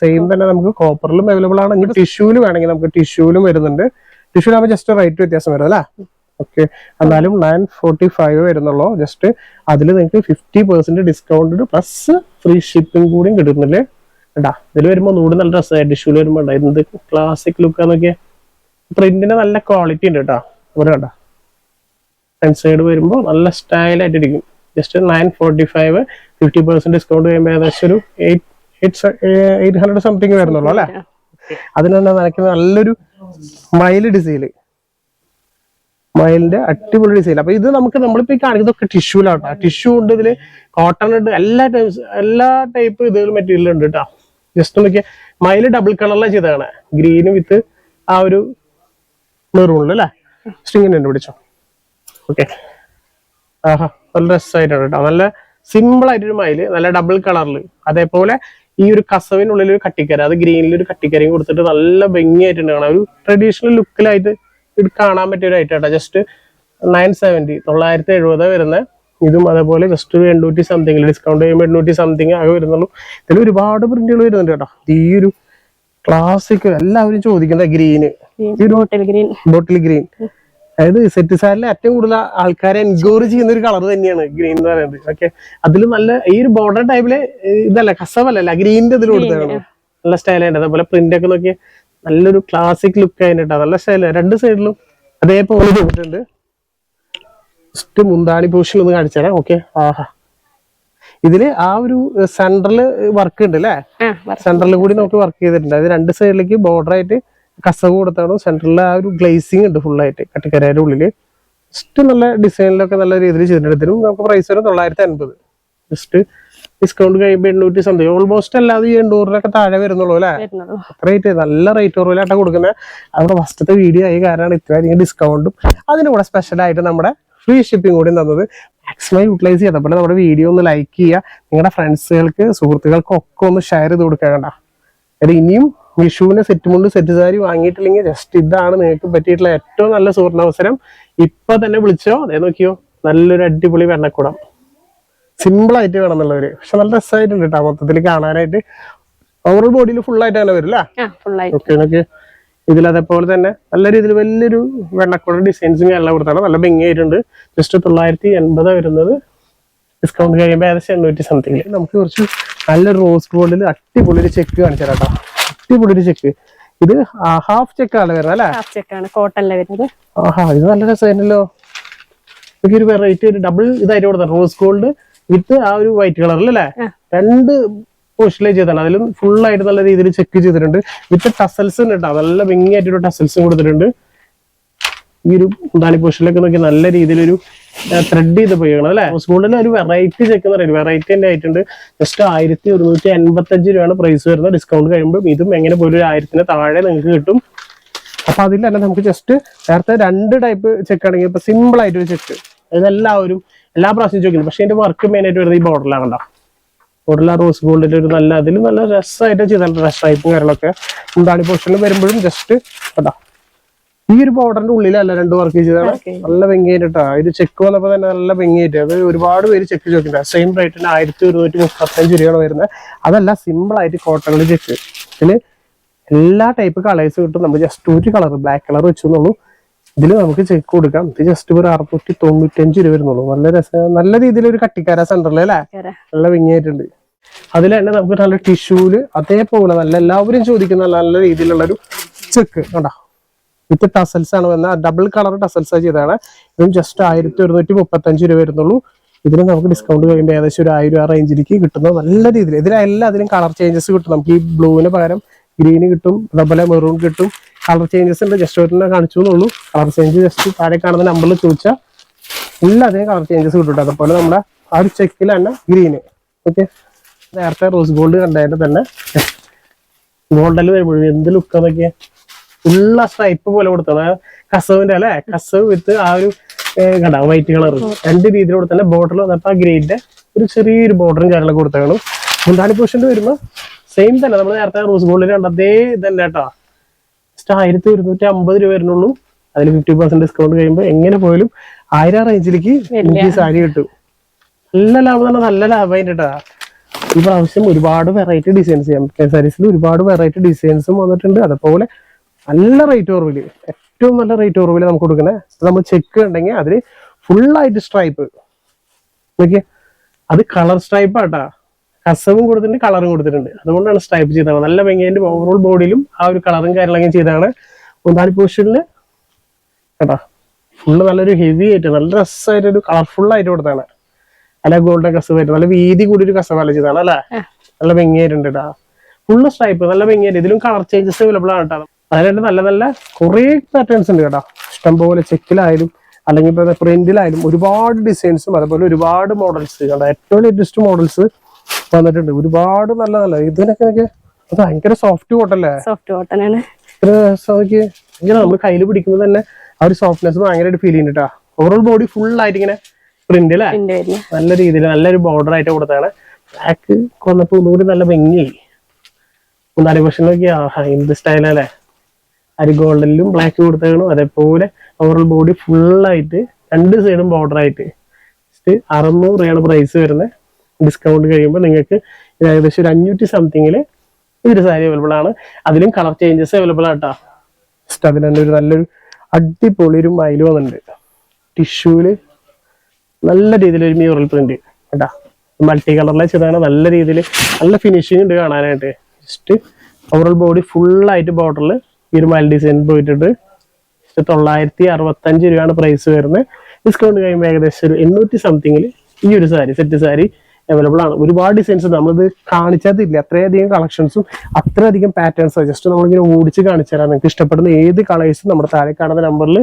[SPEAKER 1] സെയിം തന്നെ നമുക്ക് കോപ്പറിലും അവൈലബിൾ ആണ്. ടിഷ്യൂലും ടിഷ്യൂൽ വേണമെങ്കിൽ നമുക്ക് ടിഷ്യൂലും വരുന്നുണ്ട്. ടിഷ്യൂലാകുമ്പോൾ ജസ്റ്റ് റേറ്റ് വ്യത്യാസം വരും അല്ലേ? ഓക്കെ എന്നാലും നയൻ ഫോർട്ടി ഫൈവ് വരുന്നുള്ളൂ ജസ്റ്റ് അതിൽ നിങ്ങൾക്ക് fifty percent discount plus free shipping കൂടി കിട്ടുന്നില്ലേ? കേട്ടാ ഇതിൽ വരുമ്പോൾ നൂട് നല്ല ഡ്രസ്സ് ഡിഷ്യൂൽ വരുമ്പോൾ ഉണ്ടായിരുന്നത് ക്ലാസിക് ലുക്ക് നോക്കിയാൽ പ്രിന്റിന് നല്ല ക്വാളിറ്റി ഉണ്ട് കേട്ടോ. ഒരു കണ്ട. ഫ്രണ്ട് സൈഡ് വരുമ്പോൾ നല്ല സ്റ്റൈലായിട്ട് ഇരിക്കും. Just nine forty five fifty percent discount കഴിയുമ്പോൾ ഏകദേശം ഒരു എയ്റ്റ് ഹൺഡ്രഡ് സംതിങ് വരുന്നുള്ളൂ അല്ലേ? അതിന് തന്നെ നനയ്ക്കുന്ന നല്ലൊരു മൈൽ ഡിസൈന് മയിലിന്റെ അടിപൊളി ഡിസൈൻ അപ്പൊ ഇത് നമുക്ക് നമ്മളിപ്പോ ഈ കാണിക്കുന്നതൊക്കെ ടിഷ്യൂലാട്ടോ ടിഷ്യൂ ഉണ്ട് ഇതിൽ കോട്ടൺ ഉണ്ട് എല്ലാ ടൈപ്സ് എല്ലാ ടൈപ്പ് ഇത് മെറ്റീരിയൽ ഉണ്ട് കേട്ടോ. ജസ്റ്റ് നോക്കിയ മയിൽ ഡബിൾ കളറിലാണ് ചെയ്തതാണ് ഗ്രീന് വിത്ത് ആ ഒരു മെറൂണിൽ അല്ലേ സ്ട്രിങ്ങിന് തന്നെ പിടിച്ചോ. ഓക്കെ ആഹാ നല്ല രസമായിട്ടാണ് കേട്ടോ. നല്ല സിമ്പിൾ ആയിട്ടൊരു മയിൽ നല്ല ഡബിൾ കളറിൽ അതേപോലെ ഈ ഒരു കസവിനുള്ളിൽ ഒരു കട്ടിക്കര അത് ഗ്രീനിൽ ഒരു കട്ടിക്കരയും കൊടുത്തിട്ട് നല്ല ഭംഗിയായിട്ടുണ്ട് കാണാം ഒരു ട്രഡീഷണൽ ലുക്കിലായിട്ട് ഇത് കാണാൻ പറ്റിയ ഒരു ഐറ്റം കേട്ടോ ജസ്റ്റ് നയൻ സെവന്റി തൊള്ളായിരത്തി എഴുപത് വരുന്ന. ഇതും അതേപോലെ ജസ്റ്റ് ഒരു എണ്ണൂറ്റി സംതിങ് ഡിസ്കൗണ്ട് ചെയ്യുമ്പോൾ എണ്ണൂറ്റി സംതിങ് ആകെ വരുന്നുള്ളൂ. ഇതിൽ ഒരുപാട് പ്രിന്റുകൾ വരുന്നുണ്ട് കേട്ടോ. ഈ ഒരു ക്ലാസിക് എല്ലാവരും ചോദിക്കുന്ന green
[SPEAKER 2] bottle green
[SPEAKER 1] bottle green അതായത് സെറ്റ് സാരിൽ ഏറ്റവും കൂടുതൽ ആൾക്കാരെ എൻകോറി ചെയ്യുന്ന ഒരു കളർ തന്നെയാണ് ഗ്രീൻ എന്ന് പറയുന്നത്. ഓക്കെ അതിൽ നല്ല ഈ ഒരു ബോർഡർ ടൈപ്പിൽ ഇതല്ല കസവല്ല ഗ്രീനിന്റെ ഇതിൽ കൊടുത്തതാണ്. നല്ല സ്റ്റൈലായിട്ട് അതേപോലെ പ്രിന്റ് ഒക്കെ നോക്കി നല്ലൊരു ക്ലാസിക് ലുക്ക് ആയിട്ട് നല്ല സ്റ്റൈല രണ്ട് സൈഡിലും അതേപോലെ പോയിട്ടുണ്ട് ജസ്റ്റ് മുന്താണി പൂഷൻ ഒന്ന് കാണിച്ചു തരാം. ഓക്കെ ആഹാ. ഇതിൽ ആ ഒരു സെന്ററിൽ വർക്ക് ഉണ്ട് അല്ലേ സെന്ററിൽ കൂടി നമുക്ക് വർക്ക് ചെയ്തിട്ടുണ്ട്. അത് രണ്ട് സൈഡിലേക്ക് ബോർഡർ ആയിട്ട് കസവ് കൊടുത്താണ്. സെന്ററിൽ ആ ഒരു ഗ്ലേസിങ് ഉണ്ട് full ആയിട്ട് കട്ടിക്കരയുടെ ഉള്ളിൽ. ജസ്റ്റ് നല്ല ഡിസൈനിലൊക്കെ നല്ല രീതിയിൽ ചെയ്തിട്ടുണ്ട്. ഇതിനും നമുക്ക് പ്രൈസ് വരും തൊള്ളായിരത്തി അൻപത്. ജസ്റ്റ് ഡിസ്കൗണ്ട് കഴിയുമ്പോൾ എണ്ണൂറ്റി സംതിങ് ഓൾമോസ്റ്റ് അല്ലാതെ ഈ എണ്ണൂറിനൊക്കെ താഴെ വരുന്നുള്ളൂ അല്ലേ?
[SPEAKER 2] അത്ര
[SPEAKER 1] റേറ്റ് നല്ല റേറ്റ് കുറവിലാട്ടാ കൊടുക്കുന്നത് അവിടെ ഫസ്റ്റത്തെ വീഡിയോ ആയി കാരണം ഇത്രയധികം ഡിസ്കൗണ്ടും അതിന്റെ കൂടെ സ്പെഷ്യൽ ആയിട്ട് നമ്മുടെ ഫ്രീ ഷിപ്പിംഗ് കൂടി തന്നത്. മാക്സിമം യൂട്ടിലൈസ് ചെയ്തപ്പോൾ നമ്മുടെ വീഡിയോ ഒന്ന് ലൈക്ക് ചെയ്യുക. നിങ്ങളുടെ ഫ്രണ്ട്സുകൾക്ക് സുഹൃത്തുക്കൾക്ക് ഒക്കെ ഒന്ന് ഷെയർ ചെയ്ത് കൊടുക്കുക അത് ഇനിയും വിഷുവിന് സെറ്റ് മുണ്ട് സെറ്റ് സാരി വാങ്ങിയിട്ടില്ലെങ്കിൽ ജസ്റ്റ് ഇതാണ് നിങ്ങൾക്ക് പറ്റിയിട്ടുള്ള ഏറ്റവും നല്ല സുവർണ അവസരം. ഇപ്പൊ തന്നെ വിളിച്ചോ? അതേ നോക്കിയോ? നല്ലൊരു അടിപൊളി വെണ്ണക്കുടം. സിമ്പിൾ ആയിട്ട് വേണം എന്നുള്ളവര് പക്ഷെ നല്ല രസമായിട്ടുണ്ട് കേട്ടോ മൊത്തത്തിൽ കാണാനായിട്ട്. ഓവറോൾ ബോഡിയിൽ ഫുൾ ആയിട്ട് അങ്ങനെ വരും അല്ലേ
[SPEAKER 2] ആ ഫുള്ളായി
[SPEAKER 1] ഓക്കെ ഓക്കെ ഇതിൽ അതേപോലെ തന്നെ നല്ല രീതിയിൽ വലിയൊരു വെള്ളക്കുട ഡിസൈൻസും എല്ലാം കൊടുത്താണ്. നല്ല ഭംഗിയായിട്ടുണ്ട്. ജസ്റ്റ് തൊള്ളായിരത്തി എൺപത് വരുന്നത്. ഡിസ്കൗണ്ട് കഴിയുമ്പോൾ ഏകദേശം എണ്ണൂറ്റി സംതിങ് നമുക്ക് കുറച്ച് നല്ല റോസ് ഗോൾഡിൽ അടിപൊളി ഒരു ചെക്ക് കാണിച്ചു തരാം അടിപൊളി ഒരു ചെക്ക് ഇത് ഹാഫ് ചെക്കാണ് വരുന്നത് അല്ലേ?
[SPEAKER 2] ഹാഫ് ചെക്കാണ് കോട്ടണിലെ വരുന്നത്.
[SPEAKER 1] ആഹാ ഇത് നല്ല രസമായിരുന്നല്ലോ. ഒരു വെറൈറ്റി ഒരു ഡബിൾ ഇതായിട്ട് കൊടുത്താണ് റോസ് ഗോൾഡ് വിത്ത് ആ ഒരു വൈറ്റ് കളറിൽ അല്ലേ? രണ്ട് പോസ്റ്റിലേ ചെയ്താണ് അതിലും ഫുൾ ആയിട്ട് നല്ല രീതിയിൽ ചെക്ക് ചെയ്തിട്ടുണ്ട്. വിത്ത് ടസൽസ് ഉണ്ട് കേട്ടോ നല്ല ഭംഗിയായിട്ടൊരു ടസൽസും കൊടുത്തിട്ടുണ്ട്. ഈ ഒരു മുന്താണി പോസ്റ്റിലൊക്കെ നോക്കി നല്ല രീതിയിലൊരു ത്രെഡ് ചെയ്ത് പോയിക്കണം അല്ലെ? സ്കൂളിൽ ഒരു വെറൈറ്റി ചെക്ക് എന്ന് പറയുന്നത്. വെറൈറ്റി തന്നെ ആയിട്ടുണ്ട്. ജസ്റ്റ് ആയിരത്തി ഒരുന്നൂറ്റി എൺപത്തി അഞ്ച് രൂപയാണ് പ്രൈസ് വരുന്നത്. ഡിസ്കൗണ്ട് കഴിയുമ്പോൾ ഇതും എങ്ങനെ പോലും ഒരു ആയിരത്തിന് താഴെ നിങ്ങൾക്ക് കിട്ടും. അപ്പൊ അതിൽ തന്നെ നമുക്ക് ജസ്റ്റ് നേരത്തെ രണ്ട് ടൈപ്പ് ചെക്ക് ആണെങ്കിൽ ഇപ്പൊ സിമ്പിൾ ആയിട്ട് ഒരു ചെക്ക് ഇതെല്ലാവരും എല്ലാ പ്രാവശ്യം ചോദിക്കുന്നു. പക്ഷെ ഇതിന്റെ വർക്ക് മെയിൻ ആയിട്ട് വരുന്നത് ഈ ബോർഡറിലാണ് കണ്ടോ ബോർഡറിൽ റോസ് ഗോൾഡിന്റെ ഒരു നല്ല അതിലും നല്ല രസമായിട്ട് ചെയ്താൽ സ്ട്രൈപ്പും കാര്യങ്ങളൊക്കെ. മുന്താണി പോർഷനിൽ വരുമ്പോഴും ജസ്റ്റ് കേട്ടോ ഈ ഒരു ബോർഡറിന്റെ ഉള്ളിലല്ല രണ്ട് വർക്ക് ചെയ്തതാണ് നല്ല ഭംഗിയായിട്ട് ഇത് ചെക്ക് വന്നപ്പോ തന്നെ നല്ല ഭംഗിയായിട്ട്. അത് ഒരുപാട് പേര് ചെക്ക് ചോദിക്കുന്നുണ്ട്. സെയിം റേറ്റിന് ആയിരത്തി ഒരുന്നൂറ്റി മുപ്പത്തഞ്ച് രൂപയാണ് വരുന്നത്. അതല്ല സിമ്പിൾ ആയിട്ട് കോട്ടണിൽ ചെക്ക് ഇതിൽ എല്ലാ ടൈപ്പ് കളേഴ്സ് കിട്ടും. നമ്മൾ ജസ്റ്റ് ഒരു കളർ ബ്ലാക്ക് കളർ വെച്ചെന്നുള്ളൂ ഇതിൽ നമുക്ക് ചെക്ക് കൊടുക്കാം. ഇത് ജസ്റ്റ് ഒരു അറുന്നൂറ്റി തൊണ്ണൂറ്റഞ്ച് രൂപ വരുന്നുള്ളൂ. നല്ല രസം നല്ല രീതിയിൽ ഒരു കട്ടിക്കാര സെന്ററിൽ അല്ലേ? നല്ല വിങ്ങിയായിട്ടുണ്ട് അതിൽ തന്നെ നമുക്ക് നല്ല ടിഷ്യൂൽ അതേപോലെ നല്ല എല്ലാവരും ചോദിക്കുന്ന നല്ല രീതിയിലുള്ള ഒരു ചെക്ക് കണ്ടോ? വിത്ത് ടസൽസ് ആണ് വന്ന ഡബിൾ കളർ ടസൽസ് ചെയ്തതാണ്. ഇതും ജസ്റ്റ് ആയിരത്തി ഒരുന്നൂറ്റി മുപ്പത്തഞ്ച് രൂപ വരുന്നുള്ളൂ. ഇതിന് നമുക്ക് ഡിസ്കൗണ്ട് കഴിയുമ്പോൾ ഏകദേശം ഒരു ആയിരം ആ റേഞ്ചിലേക്ക് കിട്ടുന്നത് നല്ല രീതിയിൽ. ഇതിലെല്ലാം അതിലും കളർ ചേഞ്ചസ് കിട്ടും. നമുക്ക് ഈ ബ്ലൂവിന് പകരം ഗ്രീന് കിട്ടും അതേപോലെ മെറൂൺ കിട്ടും. കളർ ചേഞ്ചസ് ഉണ്ട്. ജസ്റ്റ് ഒരെണ്ണം കാണിച്ചു എന്നുള്ളൂ കളർ ചേഞ്ച് ജസ്റ്റ് താഴെ കാണുന്ന നമ്പറിൽ ചോദിച്ചാൽ അതേ കളർ ചേഞ്ചസ് കിട്ടും. അതുപോലെ നമ്മുടെ ആ ഒരു ചെക്കിൽ തന്നെ ഗ്രീന് ഓക്കെ നേരത്തെ റോസ് ഗോൾഡ് കണ്ടതിന്റെ തന്നെ. ഗോൾഡിൽ വരുമ്പോഴും എന്ത് ലുക്ക് അതൊക്കെ ഉള്ള സ്ട്രൈപ്പ് പോലെ കൊടുത്തത്. കസവിന്റെ അല്ലെ? കസവ് വിത്ത് ആ ഒരു കണ്ട? വൈറ്റ് കളർ രണ്ട് രീതിയിലൂടെ തന്നെ ബോർഡർ വന്നപ്പോൾ ആ ഗ്രീനിന്റെ ഒരു ചെറിയൊരു ബോർഡറും കാര്യങ്ങളൊക്കെ കൊടുത്തേക്കണം മുന്താണി പൊസിഷനിൽ വരുമ്പോൾ സെയിം തന്നെ. നമ്മൾ നേരത്തെ റോസ് ഗോൾഡിൽ കണ്ട അതേ ഇതന്നെ കേട്ടോ. ജസ്റ്റ് ആയിരത്തി ഒരുന്നൂറ്റി അമ്പത് രൂപ വരുന്നുള്ളൂ. അതിൽ ഫിഫ്റ്റി പെർസെന്റ് ഡിസ്കൗണ്ട് കഴിയുമ്പോൾ എങ്ങനെ പോയാലും ആയിരം റേഞ്ചിലേക്ക് എനിക്ക് ഈ സാരി കിട്ടും. നല്ല ലാഭം തന്നെ നല്ല ലാഭമായിട്ട് കേട്ടാ ഈ പ്രാവശ്യം ഒരുപാട് വെറൈറ്റി ഡിസൈൻസ് ചെയ്യാം. സാരീസിൽ ഒരുപാട് വെറൈറ്റി ഡിസൈൻസും വന്നിട്ടുണ്ട്. അതുപോലെ നല്ല റേറ്റ് കുറവിൽ ഏറ്റവും നല്ല റേറ്റ് കുറവിൽ നമുക്ക് കൊടുക്കണേ. നമ്മൾ ചെക്ക് ഉണ്ടെങ്കിൽ അതിൽ ഫുള്ളായിട്ട് സ്ട്രൈപ്പ് നോക്കിയേ? അത് കളർ സ്ട്രൈപ്പ് ആട്ടാ കസവും കൊടുത്തിട്ടുണ്ട് കളറും കൊടുത്തിട്ടുണ്ട്. അതുകൊണ്ടാണ് സ്ട്രൈപ്പ് ചെയ്തത്. നല്ല ഭംഗിയായിട്ട് ഓവറോൾ ബോഡിയിലും ആ ഒരു കളറും കാര്യങ്ങളൊക്കെ ചെയ്താണ് ഒന്നാൽ പൊസിഷനിൽ കേട്ടോ ഫുള്ള് നല്ലൊരു ഹെവി ആയിട്ട് നല്ല രസമായിട്ട് ഒരു കളർഫുൾ ആയിട്ട് കൊടുത്താണ് അല്ല ഗോൾഡൻ കസവായിട്ട്. നല്ല വീതി കൂടി ഒരു കസവല്ല ചെയ്താണ് അല്ലേ. നല്ല ഭംഗിയായിട്ടുണ്ട് കേട്ടോ ഫുള്ള് സ്ട്രൈപ്പ് നല്ല ഭംഗിയായിട്ട്. ഇതിലും കളർ ചേഞ്ചസ് അവൈലബിൾ ആണ് കേട്ടോ അതിനായിട്ട് നല്ല നല്ല കുറേ പാറ്റേൺസ് ഉണ്ട് കേട്ടോ. ഇഷ്ടംപോലെ ചെക്കിലായാലും അല്ലെങ്കിൽ പ്രിന്റിലായാലും ഒരുപാട് ഡിസൈൻസും അതുപോലെ ഒരുപാട് മോഡൽസ് കണ്ടോ? ഏറ്റവും ലേറ്റസ്റ്റ് മോഡൽസ് വന്നിട്ടുണ്ട്. ഒരുപാട് നല്ലതല്ല. നല്ല ഇതിനൊക്കെ അത് ഭയങ്കര സോഫ്റ്റ് കോട്ടല്ലേ
[SPEAKER 2] സോഫ്റ്റ്
[SPEAKER 1] കോട്ടനാണ് ഇങ്ങനെ നമ്മൾ കയ്യിൽ പിടിക്കുമ്പോൾ തന്നെ ആ ഒരു സോഫ്റ്റ്നെസ് ഭയങ്കരമായിട്ട് ഫീൽ ചെയ്യുന്നുണ്ട് ഓവറോൾ ബോഡി ഫുൾ ആയിട്ട് ഇങ്ങനെ പ്രിന്റ് അല്ലേ നല്ല രീതിയിൽ നല്ലൊരു ബോർഡർ ആയിട്ട് കൊടുത്താണ്. ബ്ലാക്ക് കൊന്നപ്പോ ഒന്നുകൂടി നല്ല ഭംഗിയായി. മൂന്നാൽ പക്ഷെ നോക്കിയാ എന്ത് സ്റ്റൈലല്ലേ അരി ഗോൾഡനിലും ബ്ലാക്ക് കൊടുത്തേക്കണം അതേപോലെ ഓവറോൾ ബോഡി ആയിട്ട് രണ്ട് സൈഡും ബോർഡർ ആയിട്ട്. ജസ്റ്റ് അറുന്നൂറ് രൂപയാണ് പ്രൈസ് വരുന്നത്. ഡിസ്കൗണ്ട് കഴിയുമ്പോൾ നിങ്ങൾക്ക് ഏകദേശം ഒരു അഞ്ഞൂറ്റി സംതിങ്ങിൽ ഈ ഒരു സാരി അവൈലബിൾ ആണ്. അതിലും കളർ ചേഞ്ചസ് അവൈലബിൾ ആട്ടോ ജസ്റ്റ് അതിന് തന്നെ ഒരു നല്ലൊരു അടിപൊളി ഒരു മയിൽ വന്നിട്ടുണ്ട്. ടിഷ്യൂൽ നല്ല രീതിയിൽ ഒരു മ്യൂറൽ പ്രിന്റ് കേട്ടാ മൾട്ടി കളറിലെ ചെയ്താണ് നല്ല രീതിയിൽ നല്ല ഫിനിഷിംഗ് ഉണ്ട് കാണാനായിട്ട്. ജസ്റ്റ് ഓവറൽ ബോഡി ഫുള്ളായിട്ട് ബോർഡറിൽ ഈ ഒരു മൈൽ ഡിസൈൻ പോയിട്ടുണ്ട്. തൊള്ളായിരത്തി അറുപത്തഞ്ച് രൂപയാണ് പ്രൈസ് വരുന്നത്. ഡിസ്കൗണ്ട് കഴിയുമ്പോൾ ഏകദേശം ഒരു എണ്ണൂറ്റി സംതിങ്ങിൽ ഈ ഒരു സാരി സെറ്റ് സാരി അവൈലബിൾ ആണ്. ഒരുപാട് ഡിസൈൻസ് നമ്മളിത് കാണിച്ചതില്ല. അത്രയധികം കളക്ഷൻസും അത്രയധികം പാറ്റേൺസ് ജസ്റ്റ് നമ്മളിങ്ങനെ ഓടിച്ച് കാണിച്ചു തരാം. നിങ്ങൾക്ക് ഇഷ്ടപ്പെടുന്ന ഏത് കളേഴ്സും നമ്മുടെ താഴെ കാണുന്ന നമ്പറിൽ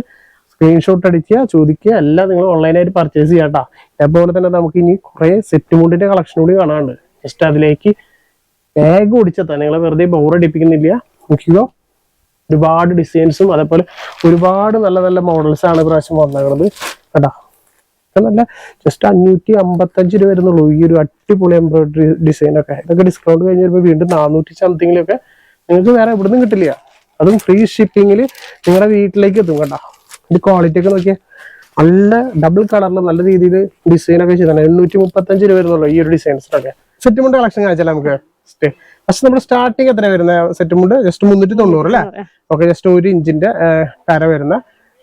[SPEAKER 1] സ്ക്രീൻഷോട്ട് അടിക്കുക ചോദിക്കുക. എല്ലാം നിങ്ങൾ ഓൺലൈനായിട്ട് പർച്ചേസ് ചെയ്യാം കേട്ടോ അതേപോലെ തന്നെ നമുക്ക് ഇനി കുറെ സെറ്റ് മൂണ്ടിന്റെ കളക്ഷൻ കൂടി കാണാനുണ്ട്. ജസ്റ്റ് അതിലേക്ക് വേഗം ഓടിച്ചെത്താം നിങ്ങളെ വെറുതെ ബോറടിപ്പിക്കുന്നില്ല നോക്കുക ഒരുപാട് ഡിസൈൻസും അതേപോലെ ഒരുപാട് നല്ല നല്ല മോഡൽസ് ആണ് വന്നത് പ്രാവശ്യം വന്നേക്കുന്നത് കേട്ടോ നല്ല ജസ്റ്റ് അഞ്ഞൂറ്റി അമ്പത്തഞ്ച് രൂപ വരുന്നുള്ളൂ. ഈ ഒരു അടിപൊളി എംബ്രോയിഡറി ഡിസൈൻ ഒക്കെ. ഇതൊക്കെ ഡിസ്കൗണ്ട് കഴിഞ്ഞ് വരുമ്പോൾ വീണ്ടും നാനൂറ്റി സംതിങ്ങിലൊക്കെ നിങ്ങൾക്ക് വേറെ എവിടുന്നും കിട്ടില്ല. അതും ഫ്രീ ഷിപ്പിങ്ങിൽ നിങ്ങളുടെ വീട്ടിലേക്ക് എത്തും കേട്ടോ. ഇത് ക്വാളിറ്റി ഒക്കെ നോക്കിയാൽ നല്ല ഡബിൾ കളറിൽ നല്ല രീതിയിൽ ഡിസൈൻ ഒക്കെ ചെയ്താണ്. എണ്ണൂറ്റി മുപ്പത്തഞ്ച് രൂപ വരുന്നുള്ളൂ ഈ ഒരു ഡിസൈൻസിനൊക്കെ സെറ്റ് മുണ്ട് കളക്ഷൻ കാണിച്ചാൽ നമുക്ക്? ഫസ്റ്റ് നമ്മൾ സ്റ്റാർട്ടിങ് എത്ര വരുന്ന? സെറ്റ് മുണ്ട് ജസ്റ്റ് മുന്നൂറ്റി തൊണ്ണൂറ് അല്ലേ ഓക്കെ ജസ്റ്റ് ഒരു ഇഞ്ചിന്റെ കര വരുന്ന.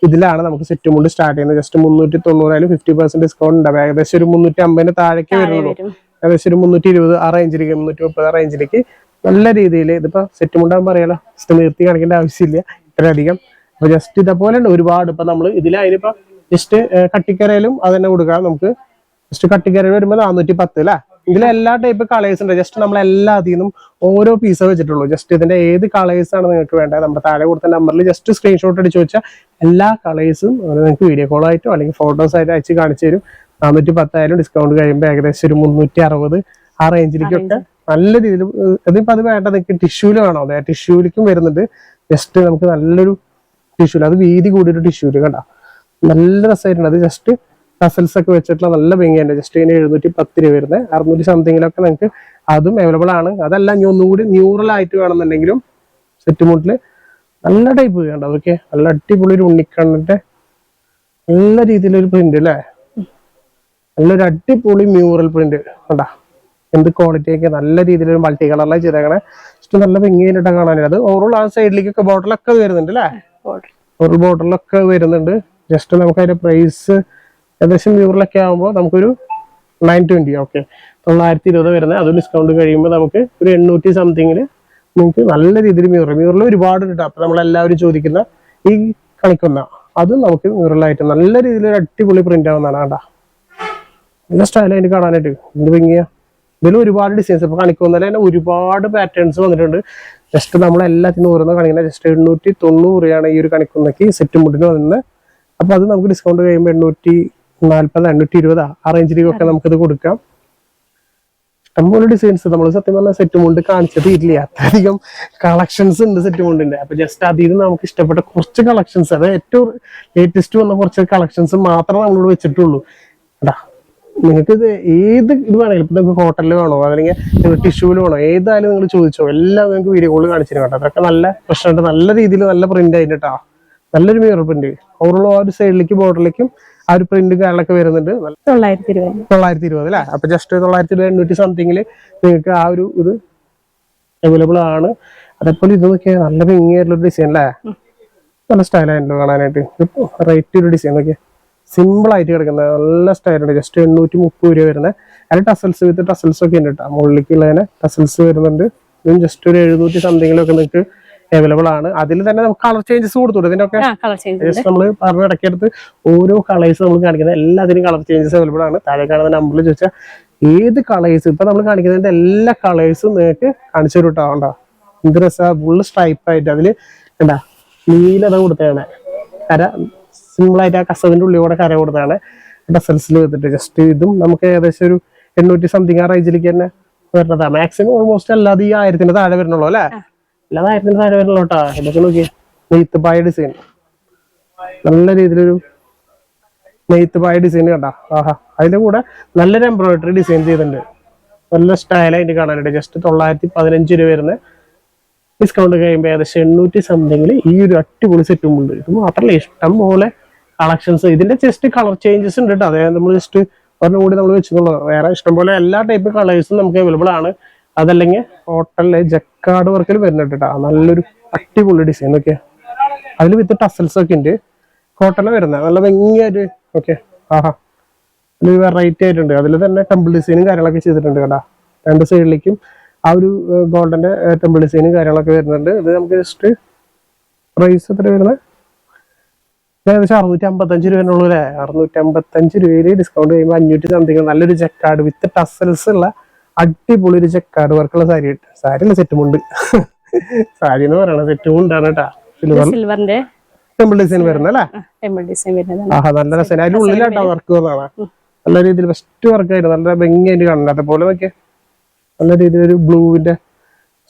[SPEAKER 1] ഇതിലാണ് നമുക്ക് സെറ്റ് മുണ്ട് സ്റ്റാർട്ട് ചെയ്യുന്നത്. ജസ്റ്റ് മുന്നൂറ്റി തൊണ്ണൂറായാലും ഫിഫ്റ്റി പെർസെന്റ് ഡിസ്കൗണ്ട് ഉണ്ടാവും ഏകദേശം ഒരു മുന്നൂറ്റി അമ്പതിന് താഴേക്ക് വരുന്നുള്ളൂ.
[SPEAKER 2] വരും.
[SPEAKER 1] ഏകദേശം ഒരു മുന്നൂറ്റി ഇരുപത് ആ റേഞ്ചിലേക്ക് മുന്നൂറ്റി മുപ്പത് ആ റേഞ്ചിലേക്ക് നല്ല രീതിയിൽ ഇതിപ്പോ സെറ്റ് മുണ്ടാകുമ്പോൾ അറിയാലോ. ജസ്റ്റ് നിർത്തി കാണിക്കേണ്ട ആവശ്യമില്ല. ഇത്രയധികം. അപ്പൊ ജസ്റ്റ് ഇതേപോലെ ഉണ്ട് ഒരുപാട്. ഇപ്പൊ നമ്മൾ ഇതിലതിനിപ്പോ ജസ്റ്റ് കട്ടിക്കരയിലും അത് തന്നെ കൊടുക്കാം. നമുക്ക് ജസ്റ്റ് കട്ടിക്കരയിൽ വരുമ്പോൾ നാനൂറ്റി പത്ത് അല്ലേ? ഇതിൽ എല്ലാ ടൈപ്പ് കളേഴ്സ് ഉണ്ട്. ജസ്റ്റ് നമ്മൾ എല്ലാ അതിന്നും ഓരോ പീസ് വെച്ചിട്ടുള്ളൂ. ജസ്റ്റ് ഇതിന്റെ ഏത് കളേഴ്സ് ആണ് നിങ്ങൾക്ക് വേണ്ടത്? നമ്മുടെ താഴെ കൊടുത്ത നമ്പറിൽ ജസ്റ്റ് സ്ക്രീൻഷോട്ട് അടിച്ച് വെച്ചാൽ എല്ലാ കളേഴ്സും നിങ്ങൾക്ക് വീഡിയോ കോൾ ആയിട്ടോ അല്ലെങ്കിൽ ഫോട്ടോസ് ആയിട്ട് അയച്ച് കാണിച്ചു തരും. നാനൂറ്റി പത്തായാലും ഡിസ്കൗണ്ട് കഴിയുമ്പോൾ ഏകദേശം ഒരു മുന്നൂറ്റി അറുപത് ആ റേഞ്ചിലേക്കൊക്കെ നല്ല രീതിയിൽ അതിപ്പോ അത് വേണ്ട. നിങ്ങൾക്ക് ടിഷ്യൂൽ വേണോ? അതെ ടിഷ്യൂലിക്കും വരുന്നുണ്ട്. ജസ്റ്റ് നമുക്ക് നല്ലൊരു ടിഷ്യൂൽ അത് വീതി കൂടിയൊരു ടിഷ്യൂൽ കണ്ട. നല്ല രസമായിട്ടുണ്ട് അത് ജസ്റ്റ് ടസൽസ് ഒക്കെ വെച്ചിട്ടുള്ള നല്ല ഭംഗിയുണ്ട്. ജസ്റ്റ് ഇതിന് എഴുന്നൂറ്റി പത്ത് രൂപ വരുന്നത് അറുന്നൂറ്റി സംതിങ്ങിലൊക്കെ നിങ്ങൾക്ക് അതും അവൈലബിൾ ആണ്. അതല്ല ഇനി ഒന്നും കൂടി ന്യൂറൽ ആയിട്ട് വേണമെന്നുണ്ടെങ്കിലും സെറ്റ് മൂട്ടിൽ നല്ല ടൈപ്പ് കണ്ടോ അതൊക്കെ നല്ല അടിപൊളി ഒരു ഉണ്ണിക്കണ്ണിന്റെ നല്ല രീതിയിലൊരു പ്രിന്റ് അല്ലേ നല്ലൊരു അടിപൊളി മ്യൂറൽ പ്രിന്റ് കണ്ടാ? എന്ത് ക്വാളിറ്റി ഒക്കെ? നല്ല രീതിയിലൊരു മൾട്ടി കളറിലെ ചെയ്തേക്കണേ. ഇഷ്ടം നല്ല ഭംഗിയായിട്ട് കാണാൻ അത് ഓവറോൾ ആ സൈഡിലേക്കൊക്കെ ബോട്ടിലൊക്കെ വരുന്നുണ്ട് അല്ലേ
[SPEAKER 2] ഓറോൾ
[SPEAKER 1] ഒരു ബോട്ടിലൊക്കെ വരുന്നുണ്ട്. ജസ്റ്റ് നമുക്ക് അതിന്റെ പ്രൈസ് ഏകദേശം മ്യൂറിലൊക്കെ ആകുമ്പോൾ നമുക്കൊരു നയൻ ട്വന്റി ഓക്കെ തൊള്ളായിരത്തി ഇരുപത് വരുന്നത്. അത് ഡിസ്കൗണ്ട് കഴിയുമ്പോൾ നമുക്ക് ഒരു എണ്ണൂറ്റി സംതിങ്ങിൽ നിങ്ങൾക്ക് നല്ല രീതിയിൽ മ്യൂറൽ മ്യൂറൽ ഒരുപാട് ഉണ്ട് അപ്പോൾ നമ്മളെല്ലാവരും ചോദിക്കുന്ന ഈ കളിക്കുന്ന അത് നമുക്ക് മ്യൂറലായിട്ട് നല്ല രീതിയിൽ ഒരു അടിപൊളി പ്രിന്റ് ആവുന്നതാണ് കേട്ടാ നല്ല സ്റ്റൈലായിട്ട് കാണാനായിട്ട്. എന്ത് ഭംഗിയാ. ഇതിൽ ഒരുപാട് ഡിസൈൻസ് ഇപ്പൊ കണിക്കുന്നതിൽ തന്നെ ഒരുപാട് പാറ്റേൺസ് വന്നിട്ടുണ്ട്. ജസ്റ്റ് നമ്മൾ എല്ലാത്തിനും ഓരോന്ന് കാണിക്കുന്നത് ജസ്റ്റ് എണ്ണൂറ്റി തൊണ്ണൂറ് രൂപയാണ് ഈ ഒരു കണിക്കുന്നക്ക് സെറ്റ് മുട്ടിന് വന്നത് അപ്പൊ അത് നമുക്ക് ഡിസ്കൗണ്ട് കഴിയുമ്പോൾ എണ്ണൂറ്റി നാല്പത് എണ്ണൂറ്റി ഇരുപത് ആ റേഞ്ചിലേക്കൊക്കെ നമുക്കിത് കൊടുക്കാം. ഇഷ്ടംപോലെ ഡിസൈൻസ് നമ്മൾ സത്യം പറഞ്ഞാൽ സെറ്റ് മുണ്ട് കാണിച്ചത് ഇല്ല. അത്രയധികം കളക്ഷൻസ് ഉണ്ട് സെറ്റ് മുണ്ടിന്റെ അപ്പൊ ജസ്റ്റ് അതിൽ നിന്ന് നമുക്ക് ഇഷ്ടപ്പെട്ട കുറച്ച് കളക്ഷൻസ് അത് ഏറ്റവും ലേറ്റസ്റ്റ് വന്ന കുറച്ച് കളക്ഷൻസ് മാത്രമേ നമ്മളോട് വെച്ചിട്ടുള്ളൂ. അതാ നിങ്ങൾക്ക് ഇത് ഏത് ഇത് വേണമെങ്കിലും ഇപ്പൊ നിങ്ങൾക്ക് ഹോട്ടലിൽ വേണോ? അല്ലെങ്കിൽ നിങ്ങൾ ടിഷ്യൂവിൽ വേണോ? ഏതായാലും നിങ്ങൾ ചോദിച്ചോ. എല്ലാം നിങ്ങൾക്ക് വീഡിയോ കോളിൽ കാണിച്ചു കേട്ടോ. അതൊക്കെ നല്ല പ്രശ്നമുണ്ട്. നല്ല രീതിയിൽ നല്ല പ്രിന്റ് ആയിട്ട് നല്ലൊരു മിറർ പ്രിന്റ് ഓവറോൾ ആ ഒരു സൈഡിലേക്ക് ബോർഡറിലേക്കും ആ ഒരു പ്രിന്റ് കാര്യങ്ങളൊക്കെ വരുന്നുണ്ട്.
[SPEAKER 2] തൊള്ളായിരത്തി ഇരുപത്
[SPEAKER 1] തൊള്ളായിരത്തി ഇരുപത് അല്ലേ അപ്പൊ ജസ്റ്റ് തൊള്ളായിരത്തി ഇരുപത് എണ്ണൂറ്റി സംതിങ്ങിൽ നിങ്ങൾക്ക് ആ ഒരു ഇത് അവൈലബിൾ ആണ്. അതേപോലെ ഇത് നോക്കിയാൽ നല്ല ഭംഗിയായിട്ടുള്ള ഡിസൈൻ അല്ലേ നല്ല സ്റ്റൈലായിട്ടുണ്ടോ കാണാനായിട്ട്. റേറ്റ് ഒരു ഡിസൈൻ നോക്കിയാൽ സിമ്പിൾ ആയിട്ട് കിടക്കുന്ന നല്ല സ്റ്റൈലുണ്ട് ജസ്റ്റ് എണ്ണൂറ്റി മുപ്പത് രൂപ വരുന്നത് അതിൽ ടസൽസ് വിത്ത് ടസൽസ് ഒക്കെ ഉണ്ട് കേട്ടോ മുകളിലേക്കുള്ളതിനെ ടസൽസ് വരുന്നുണ്ട്. ഇതും ജസ്റ്റ് ഒരു എഴുന്നൂറ്റി സംതിങ്ങിലൊക്കെ നിങ്ങൾക്ക് അവൈലബിൾ ആണ്. അതിൽ തന്നെ നമുക്ക് കളർ ചേഞ്ചസ് കൊടുത്തു
[SPEAKER 2] ഇതിന്റെ ഉണ്ട്.
[SPEAKER 1] നമ്മൾ പറഞ്ഞ ഇടയ്ക്കെടുത്ത് ഓരോ കളേഴ്സ് നമ്മൾ കാണിക്കുന്നത്. എല്ലാത്തിനും കളർ ചേഞ്ചസ് അവൈലബിൾ ആണ്. താഴെ കാണുന്ന നമ്പറിൽ ചോദിച്ചാൽ ഏത് കളേഴ്സ് ഇപ്പൊ നമ്മൾ കാണിക്കുന്നതിന്റെ എല്ലാ കളേഴ്സും നിങ്ങൾക്ക് കാണിച്ചു തരൂട്ടോ ഉണ്ടോ എന്ത് രസാ? ഫുള്ള് സ്ട്രൈപ്പ് ആയിട്ട് അതിൽ കണ്ടാ? നീലത കൊടുത്തതാണ്. കര സിമ്പിൾ ആയിട്ട് ആ കസവിന്റെ ഉള്ളിൽ കൂടെ കര കൊടുത്താണ് ഡസൽസിൽ വെച്ചിട്ട് ജസ്റ്റ് ഇതും നമുക്ക് ഏകദേശം ഒരു എണ്ണൂറ്റി സംതിങ് ആ റേഞ്ചിലേക്ക് തന്നെ വരുന്നതാണ് മാക്സിമം ഓൾമോസ്റ്റ് അല്ലാതെ ഈ ആയിരത്തിന്റെ താഴെ വരണുള്ളൂ അല്ലേ? ആയിരത്തിന്റെ താഴെ വരണുള്ളൂ കേട്ടോ ഇതൊക്കെ നോക്കി നെയ്ത്ത് പായ ഡിസൈൻ നല്ല രീതിയിലൊരു നെയ്ത്ത് പായ ഡിസൈൻ കണ്ട. ആഹാ. അതിന്റെ കൂടെ നല്ലൊരു എംബ്രോയിഡറി ഡിസൈൻ ചെയ്തിട്ടുണ്ട്. നല്ല സ്റ്റൈലായിട്ട് കാണാനായിട്ട് ജസ്റ്റ് തൊള്ളായിരത്തി പതിനഞ്ച് രൂപ വരുന്ന ഡിസ്കൗണ്ട് കഴിയുമ്പോൾ ഏകദേശം എണ്ണൂറ്റി സംതിങ്ങിൽ ഈ ഒരു അടിപൊളി സെറ്റും ഉണ്ട്. ഇത് മാത്രമല്ല ഇഷ്ടം പോലെ കളക്ഷൻസ് ഇതിന്റെ ജസ്റ്റ് കളർ ചേഞ്ചസ് ഉണ്ട് കേട്ടോ അതായത് നമ്മൾ ജസ്റ്റ് ഒരെണ്ണം കൂടി നമ്മൾ വെച്ചിട്ടുള്ളത് വേറെ ഇഷ്ടം പോലെ എല്ലാ ടൈപ്പ് കളേഴ്സും നമുക്ക് അവൈലബിൾ ആണ്. അതല്ലെങ്കിൽ ഹോട്ടലിലെ ജക്കാട് വർക്കിൽ വരുന്നുണ്ട് കേട്ടോ നല്ലൊരു അടിപൊളി ഡിസൈൻ ഓക്കെ അതിൽ വിത്ത് ടസൽസ് ഒക്കെ ഉണ്ട് ഹോട്ടലിൽ വരുന്നത് നല്ല ഭംഗിയായിട്ട്. ഓക്കെ ആഹാ. അതിൽ വെറൈറ്റി ആയിട്ടുണ്ട്. അതിൽ തന്നെ ടെമ്പിൾ ഡിസൈനും കാര്യങ്ങളൊക്കെ ചെയ്തിട്ടുണ്ട് കേട്ടാ. രണ്ട് സൈഡിലേക്കും ആ ഒരു ഗോൾഡന്റെ ടെമ്പിൾ ഡിസൈനും കാര്യങ്ങളൊക്കെ വരുന്നുണ്ട്. ഇത് നമുക്ക് ജസ്റ്റ് പ്രൈസ് എത്ര വരുന്നത് ഏകദേശം അറുന്നൂറ്റി അമ്പത്തഞ്ച് രൂപേനുള്ളൂ അല്ലേ അറുന്നൂറ്റി അമ്പത്തഞ്ച് രൂപയിൽ ഡിസ്കൗണ്ട് ചെയ്യുമ്പോൾ അഞ്ഞൂറ്റി സംതിങ് നല്ലൊരു ജക്കാർഡ് വിത്ത് ടസൽസ് ഉള്ള അടിപൊളി ഒരു ചെക്കാട് വർക്കുള്ള സാരി കിട്ടും സാരി അല്ല സെറ്റും ഉണ്ട്. സാരി എന്ന് പറയണ സെറ്റും ഉണ്ടാണ് കേട്ടാ. സിൽവർ
[SPEAKER 2] സിൽവറിന്റെ
[SPEAKER 1] ടെമ്പിൾ ഡിസൈൻ വരുന്ന അല്ലേ?
[SPEAKER 2] ടെമ്പിൾ ഡിസൈൻ വരുന്നത്
[SPEAKER 1] ആഹാ നല്ല രസം അതിന്റെ ഉള്ളിലാട്ടാ വർക്ക് വന്നതാണ്. നല്ല രീതിയിൽ ബെസ്റ്റ് വർക്ക് ആയിരുന്നു നല്ല ഭംഗിയായിട്ട് കാണുന്നത് അതേപോലെ നോക്കിയ. നല്ല രീതിയിൽ ഒരു ബ്ലൂവിന്റെ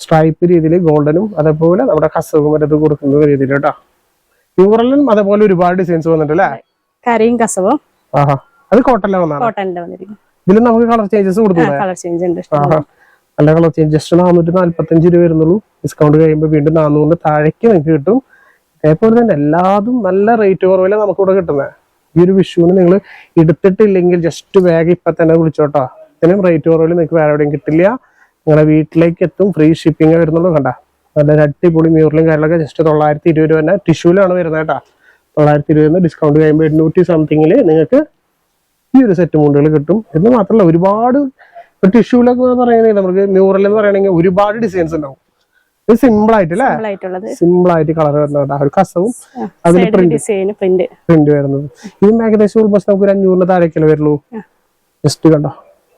[SPEAKER 1] സ്ട്രൈപ്പ് രീതിയിൽ ഗോൾഡനും അതേപോലെ നമ്മുടെ കസവും മറ്റത് കൊടുക്കുന്ന രീതിയിൽ കേട്ടോ. മ്യൂറലും അതേപോലെ ഒരുപാട് ഡിസൈൻസ് വന്നിട്ടുണ്ട് അല്ലേ?
[SPEAKER 2] കരയും കസവും
[SPEAKER 1] ആഹാ അത് കോട്ടല്ല വന്നാണ്
[SPEAKER 2] കോട്ടന്റെ
[SPEAKER 1] ഇതിൽ നമുക്ക് കളർ ചേഞ്ചസ് കൊടുത്തു
[SPEAKER 2] കളർ ചേഞ്ച് ഉണ്ട്.
[SPEAKER 1] നല്ല കളർ ചേഞ്ച് ജസ്റ്റ് നാനൂറ്റി നാല്പത്തഞ്ച് രൂപ വരുന്നുള്ളൂ. ഡിസ്കൗണ്ട് കഴിയുമ്പോൾ വീണ്ടും നാനൂറിന് താഴേക്ക് നിങ്ങൾക്ക് കിട്ടും. അതേപോലെ തന്നെ എല്ലാതും നല്ല റേറ്റ് കുറവില്ല നമുക്ക് ഇവിടെ കിട്ടുന്നത് ഈ ഒരു വിഷുവിന് നിങ്ങൾ എടുത്തിട്ടില്ലെങ്കിൽ ജസ്റ്റ് വേഗം ഇപ്പൊ തന്നെ വിളിച്ചോട്ടോ. ഇതിനും റേറ്റ് കുറവിൽ നിങ്ങൾക്ക് വേറെ എവിടെയും കിട്ടില്ല. നിങ്ങളുടെ വീട്ടിലേക്ക് എത്തും. ഫ്രീ ഷിപ്പിംഗ് വരുന്നുള്ളൂ. കണ്ട? നല്ല അടിപൊളി മ്യൂറിലും കാര്യങ്ങളൊക്കെ ജസ്റ്റ് തൊള്ളായിരത്തി ഇരുപത് രൂപ തന്നെ. ടിഷ്യൂലാണ് വരുന്നത് കേട്ടോ. തൊള്ളായിരത്തി ഇരുപത് ഡിസ്കൗണ്ട് കഴിയുമ്പോൾ എണ്ണൂറ്റി സംതിങ്ങിൽ നിങ്ങൾക്ക് ഈ ഒരു സെറ്റ് മുണ്ടുകൾ കിട്ടും. എന്ന് മാത്രമല്ല ഒരുപാട് ടിഷ്യൂലൊക്കെ പറയുന്നത് നമുക്ക് മ്യൂറൽ എന്ന് പറയണെങ്കിൽ ഒരുപാട് ഡിസൈൻസ് ഉണ്ടാവും. ഇത് സിമ്പിൾ ആയിട്ടല്ലേ
[SPEAKER 2] സിമ്പിൾ
[SPEAKER 1] ആയിട്ട് കളർ വരുന്നത് ഒരു കസവും അതിൽ പ്രിന്റ്
[SPEAKER 2] പ്രിന്റ്
[SPEAKER 1] വരുന്നത്. ഇത് ഏകദേശം ഓൾമോസ്റ്റ് നമുക്ക് ഒരു അഞ്ഞൂറിന് താഴേക്കല്ലേ വരുള്ളൂ? ജസ്റ്റ് കണ്ടോ?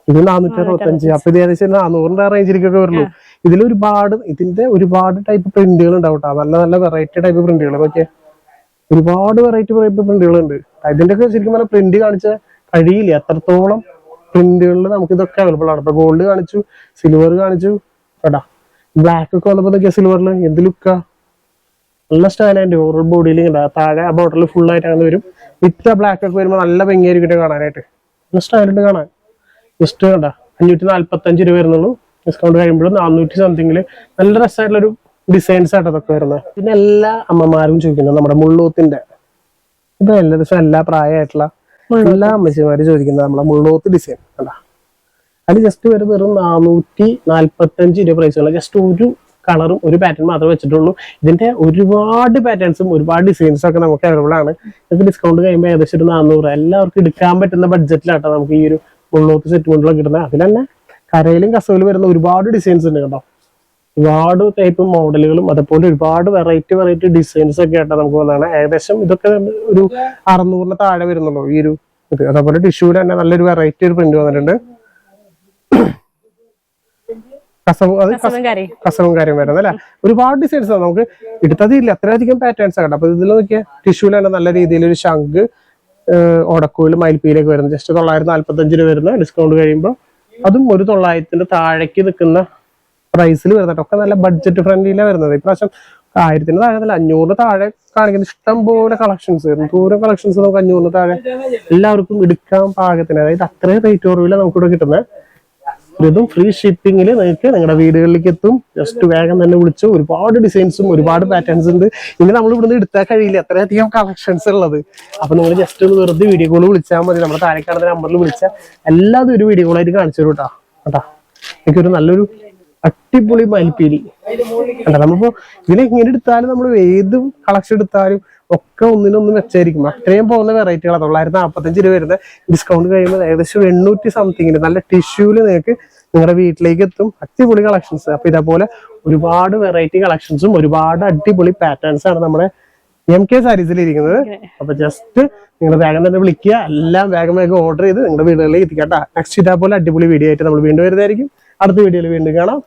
[SPEAKER 1] ഇത് നാനൂറ്റി അറുപത്തഞ്ച്. അപ്പൊ ഇത് ഏകദേശം നാനൂറിന്റെ റേഞ്ചിലേക്കൊക്കെ വരുള്ളൂ. ഇതിൽ ഒരുപാട് ഇതിന്റെ ഒരുപാട് ടൈപ്പ് പ്രിന്റുകൾ ഉണ്ടാവും. നല്ല നല്ല വെറൈറ്റി ടൈപ്പ് പ്രിന്റുകൾ ഒരുപാട് വെറൈറ്റി ടൈപ്പ് പ്രിന്റുകൾ ഉണ്ട്. ഇതിന്റെ ഒക്കെ ശരിക്കും പറഞ്ഞാൽ പ്രിന്റ് കാണിച്ച കഴിയില്ല അത്രത്തോളം പ്രിന്റുകളിൽ നമുക്ക് ഇതൊക്കെ അവൈലബിൾ ആണ്. ഇപ്പൊ ഗോൾഡ് കാണിച്ചു സിൽവർ കാണിച്ചു. കേട്ടാ ബ്ലാക്ക് ഒക്കെ വന്നപ്പോ നോക്കിയാ സിൽവറിൽ എന്ത് ലുക്കാ നല്ല സ്റ്റൈലായിട്ട് ഓറൽ ബോഡിയിൽ താഴെ ആ ബോട്ടിൽ ഫുൾ ആയിട്ട് അങ്ങനെ വരും. വിത്ത് ബ്ലാക്ക് ഒക്കെ വരുമ്പോൾ നല്ല ഭംഗിയായിരിക്കും കാണാനായിട്ട്. നല്ല സ്റ്റൈലുണ്ട് കാണാൻ. ജസ്റ്റ് കണ്ട? അഞ്ഞൂറ്റി നാല്പത്തി അഞ്ച് രൂപ വരുന്നുള്ളൂ. ഡിസ്കൗണ്ട് കഴിയുമ്പോഴും നാനൂറ്റി സംതിങ്ങിൽ നല്ല രസമായിട്ടുള്ള ഒരു ഡിസൈൻസ് ആയിട്ട് അതൊക്കെ വരുന്നത്. പിന്നെ എല്ലാ അമ്മമാരും ചോദിക്കുന്നത് നമ്മുടെ മുള്ളൂത്തിന്റെ. ഇപ്പൊ എല്ലാ ദിവസം എല്ലാ പ്രായമായിട്ടുള്ള എല്ലാ അമ്മച്ചിമാര് ചോദിക്കുന്നത് നമ്മളെ മുള്ളോത്ത് ഡിസൈൻ അല്ല അത് ജസ്റ്റ് വരും വെറും നാനൂറ്റി നാല്പത്തി അഞ്ച് രൂപ പ്രൈസുള്ള ജസ്റ്റ് ഒരു കളറും ഒരു പാറ്റേൺ മാത്രമേ വെച്ചിട്ടുള്ളൂ. ഇതിന്റെ ഒരുപാട് പാറ്റേൺസും ഒരുപാട് ഡിസൈൻസും ഒക്കെ നമുക്ക് അവൈലബിൾ ആണ്. നിങ്ങൾക്ക് ഡിസ്കൗണ്ട് കഴിയുമ്പോൾ ഏകദേശം ഒരു നാനൂറ് എല്ലാവർക്കും എടുക്കാൻ പറ്റുന്ന ബഡ്ജറ്റിലാട്ടോ നമുക്ക് ഈ ഒരു മുള്ളോത്ത് സെറ്റ് കൊണ്ടുള്ള കിട്ടുന്നത്. അതിൽ തന്നെ കരയിലും കസവിലും വരുന്ന ഒരുപാട് ഡിസൈൻസ് ഉണ്ട് കേട്ടോ ഒരുപാട് ടൈപ്പ് മോഡലുകളും അതുപോലെ ഒരുപാട് വെറൈറ്റി വെറൈറ്റി ഡിസൈൻസ് ഒക്കെ ആയിട്ട് നമുക്ക് വന്നതാണ്. ഏകദേശം ഇതൊക്കെ ഒരു അറുന്നൂറിന് താഴെ വരുന്നുള്ളൂ ഈ ഒരു ഇത്. അതേപോലെ ടിഷ്യൂടെ തന്നെ നല്ലൊരു വെറൈറ്റി ഒരു പ്രിന്റ് വന്നിട്ടുണ്ട്. കസവ് അത്
[SPEAKER 2] കസവും കരയും.
[SPEAKER 1] വരുന്നത് അല്ലെ? ഒരുപാട് ഡിസൈൻസ് ആണ്. നമുക്ക് എടുത്തതില്ല. അത്രയധികം പാറ്റേൺസ് ആണ് അപ്പൊ ഇതിൽ നോക്കിയ ടിഷ്യൂൽ തന്നെ നല്ല രീതിയിൽ ഒരു ശംഖ് ഓടക്കൂൽ മയിൽപ്പീലൊക്കെ വരുന്നത്. ജസ്റ്റ് തൊള്ളായിരത്തി നാല്പത്തി അഞ്ച് രൂപ വരുന്ന ഡിസ്കൗണ്ട് കഴിയുമ്പോൾ അതും ഒരു തൊള്ളായിരത്തിന്റെ താഴേക്ക് നിൽക്കുന്ന പ്രൈസിൽ വരുന്നത്. ഒക്കെ നല്ല ബഡ്ജറ്റ് ഫ്രണ്ട്ലിയിലാണ് വരുന്നത്. ഇപ്രാവശ്യം ആയിരത്തിന് താഴെ അല്ല അഞ്ഞൂറിന് താഴെ കാണിക്കുന്ന ഇഷ്ടം പോലെ കളക്ഷൻസ് ദൂരം കളക്ഷൻസ് നമുക്ക് അഞ്ഞൂറിന് താഴെ എല്ലാവർക്കും എടുക്കാൻ പാകത്തിന്. അതായത് അത്രയും റേറ്റ് കുറവില്ല നമുക്കിവിടെ കിട്ടുന്നത് ഇതും ഫ്രീ ഷിപ്പിംഗിൽ നിങ്ങൾക്ക് നിങ്ങളുടെ വീടുകളിലേക്ക് എത്തും. ജസ്റ്റ് വേഗം തന്നെ വിളിച്ചു ഒരുപാട് ഡിസൈൻസും ഒരുപാട് പാറ്റേൺസ് ഉണ്ട്. ഇനി നമ്മൾ ഇവിടുന്ന് എടുത്താൽ കഴിയില്ല. അത്രയധികം കളക്ഷൻസ് ഉള്ളത്. അപ്പൊ നിങ്ങൾ ജസ്റ്റ് ഒന്ന് വെറുതെ വീഡിയോ കോൾ വിളിച്ചാൽ മതി. നമ്മുടെ താഴെ കാണുന്ന നമ്പറിൽ വിളിച്ചാൽ എല്ലാതും ഒരു വീഡിയോ കോളായിട്ട് കാണിച്ചു തരും കേട്ടോ. കേട്ടോ? എനിക്കൊരു നല്ലൊരു അടിപൊളി മൽപ്പീലി അല്ല നമ്മളിപ്പോ ഇതിനെ ഇങ്ങനെ എടുത്താലും നമ്മൾ ഏത് കളക്ഷൻ എടുത്താലും ഒക്കെ ഒന്നിനൊന്ന് വെച്ചായിരിക്കും അത്രയും പോകുന്ന വെറൈറ്റികളാണ് തൊള്ളായിരത്തി നാൽപ്പത്തഞ്ച് രൂപ വരുന്ന ഡിസ്കൗണ്ട് കഴിയുമ്പോൾ ഏകദേശം എണ്ണൂറ്റി സംതിങ്ങിന് നല്ല ടിഷ്യൂൽ നിങ്ങൾക്ക് നിങ്ങളുടെ വീട്ടിലേക്ക് എത്തും. അടിപൊളി കളക്ഷൻസ് അപ്പൊ ഇതേപോലെ ഒരുപാട് വെറൈറ്റി കളക്ഷൻസും ഒരുപാട് അടിപൊളി പാറ്റേൺസ് ആണ് നമ്മുടെ എം കെ സാരീസിൽ ഇരിക്കുന്നത്. അപ്പൊ ജസ്റ്റ് നിങ്ങൾ വേഗം തന്നെ വിളിക്കുക. എല്ലാം വേഗം വേഗം ഓർഡർ ചെയ്ത് നിങ്ങളുടെ വീടുകളിലേക്ക് എത്തിക്കാം കേട്ടോ നെക്സ്റ്റ് ഇതേപോലെ അടിപൊളി വീഡിയോ ആയിട്ട് നമ്മൾ വീണ്ടും വരുന്നതായിരിക്കും. അടുത്ത വീഡിയോയിൽ വീണ്ടും കാണാം.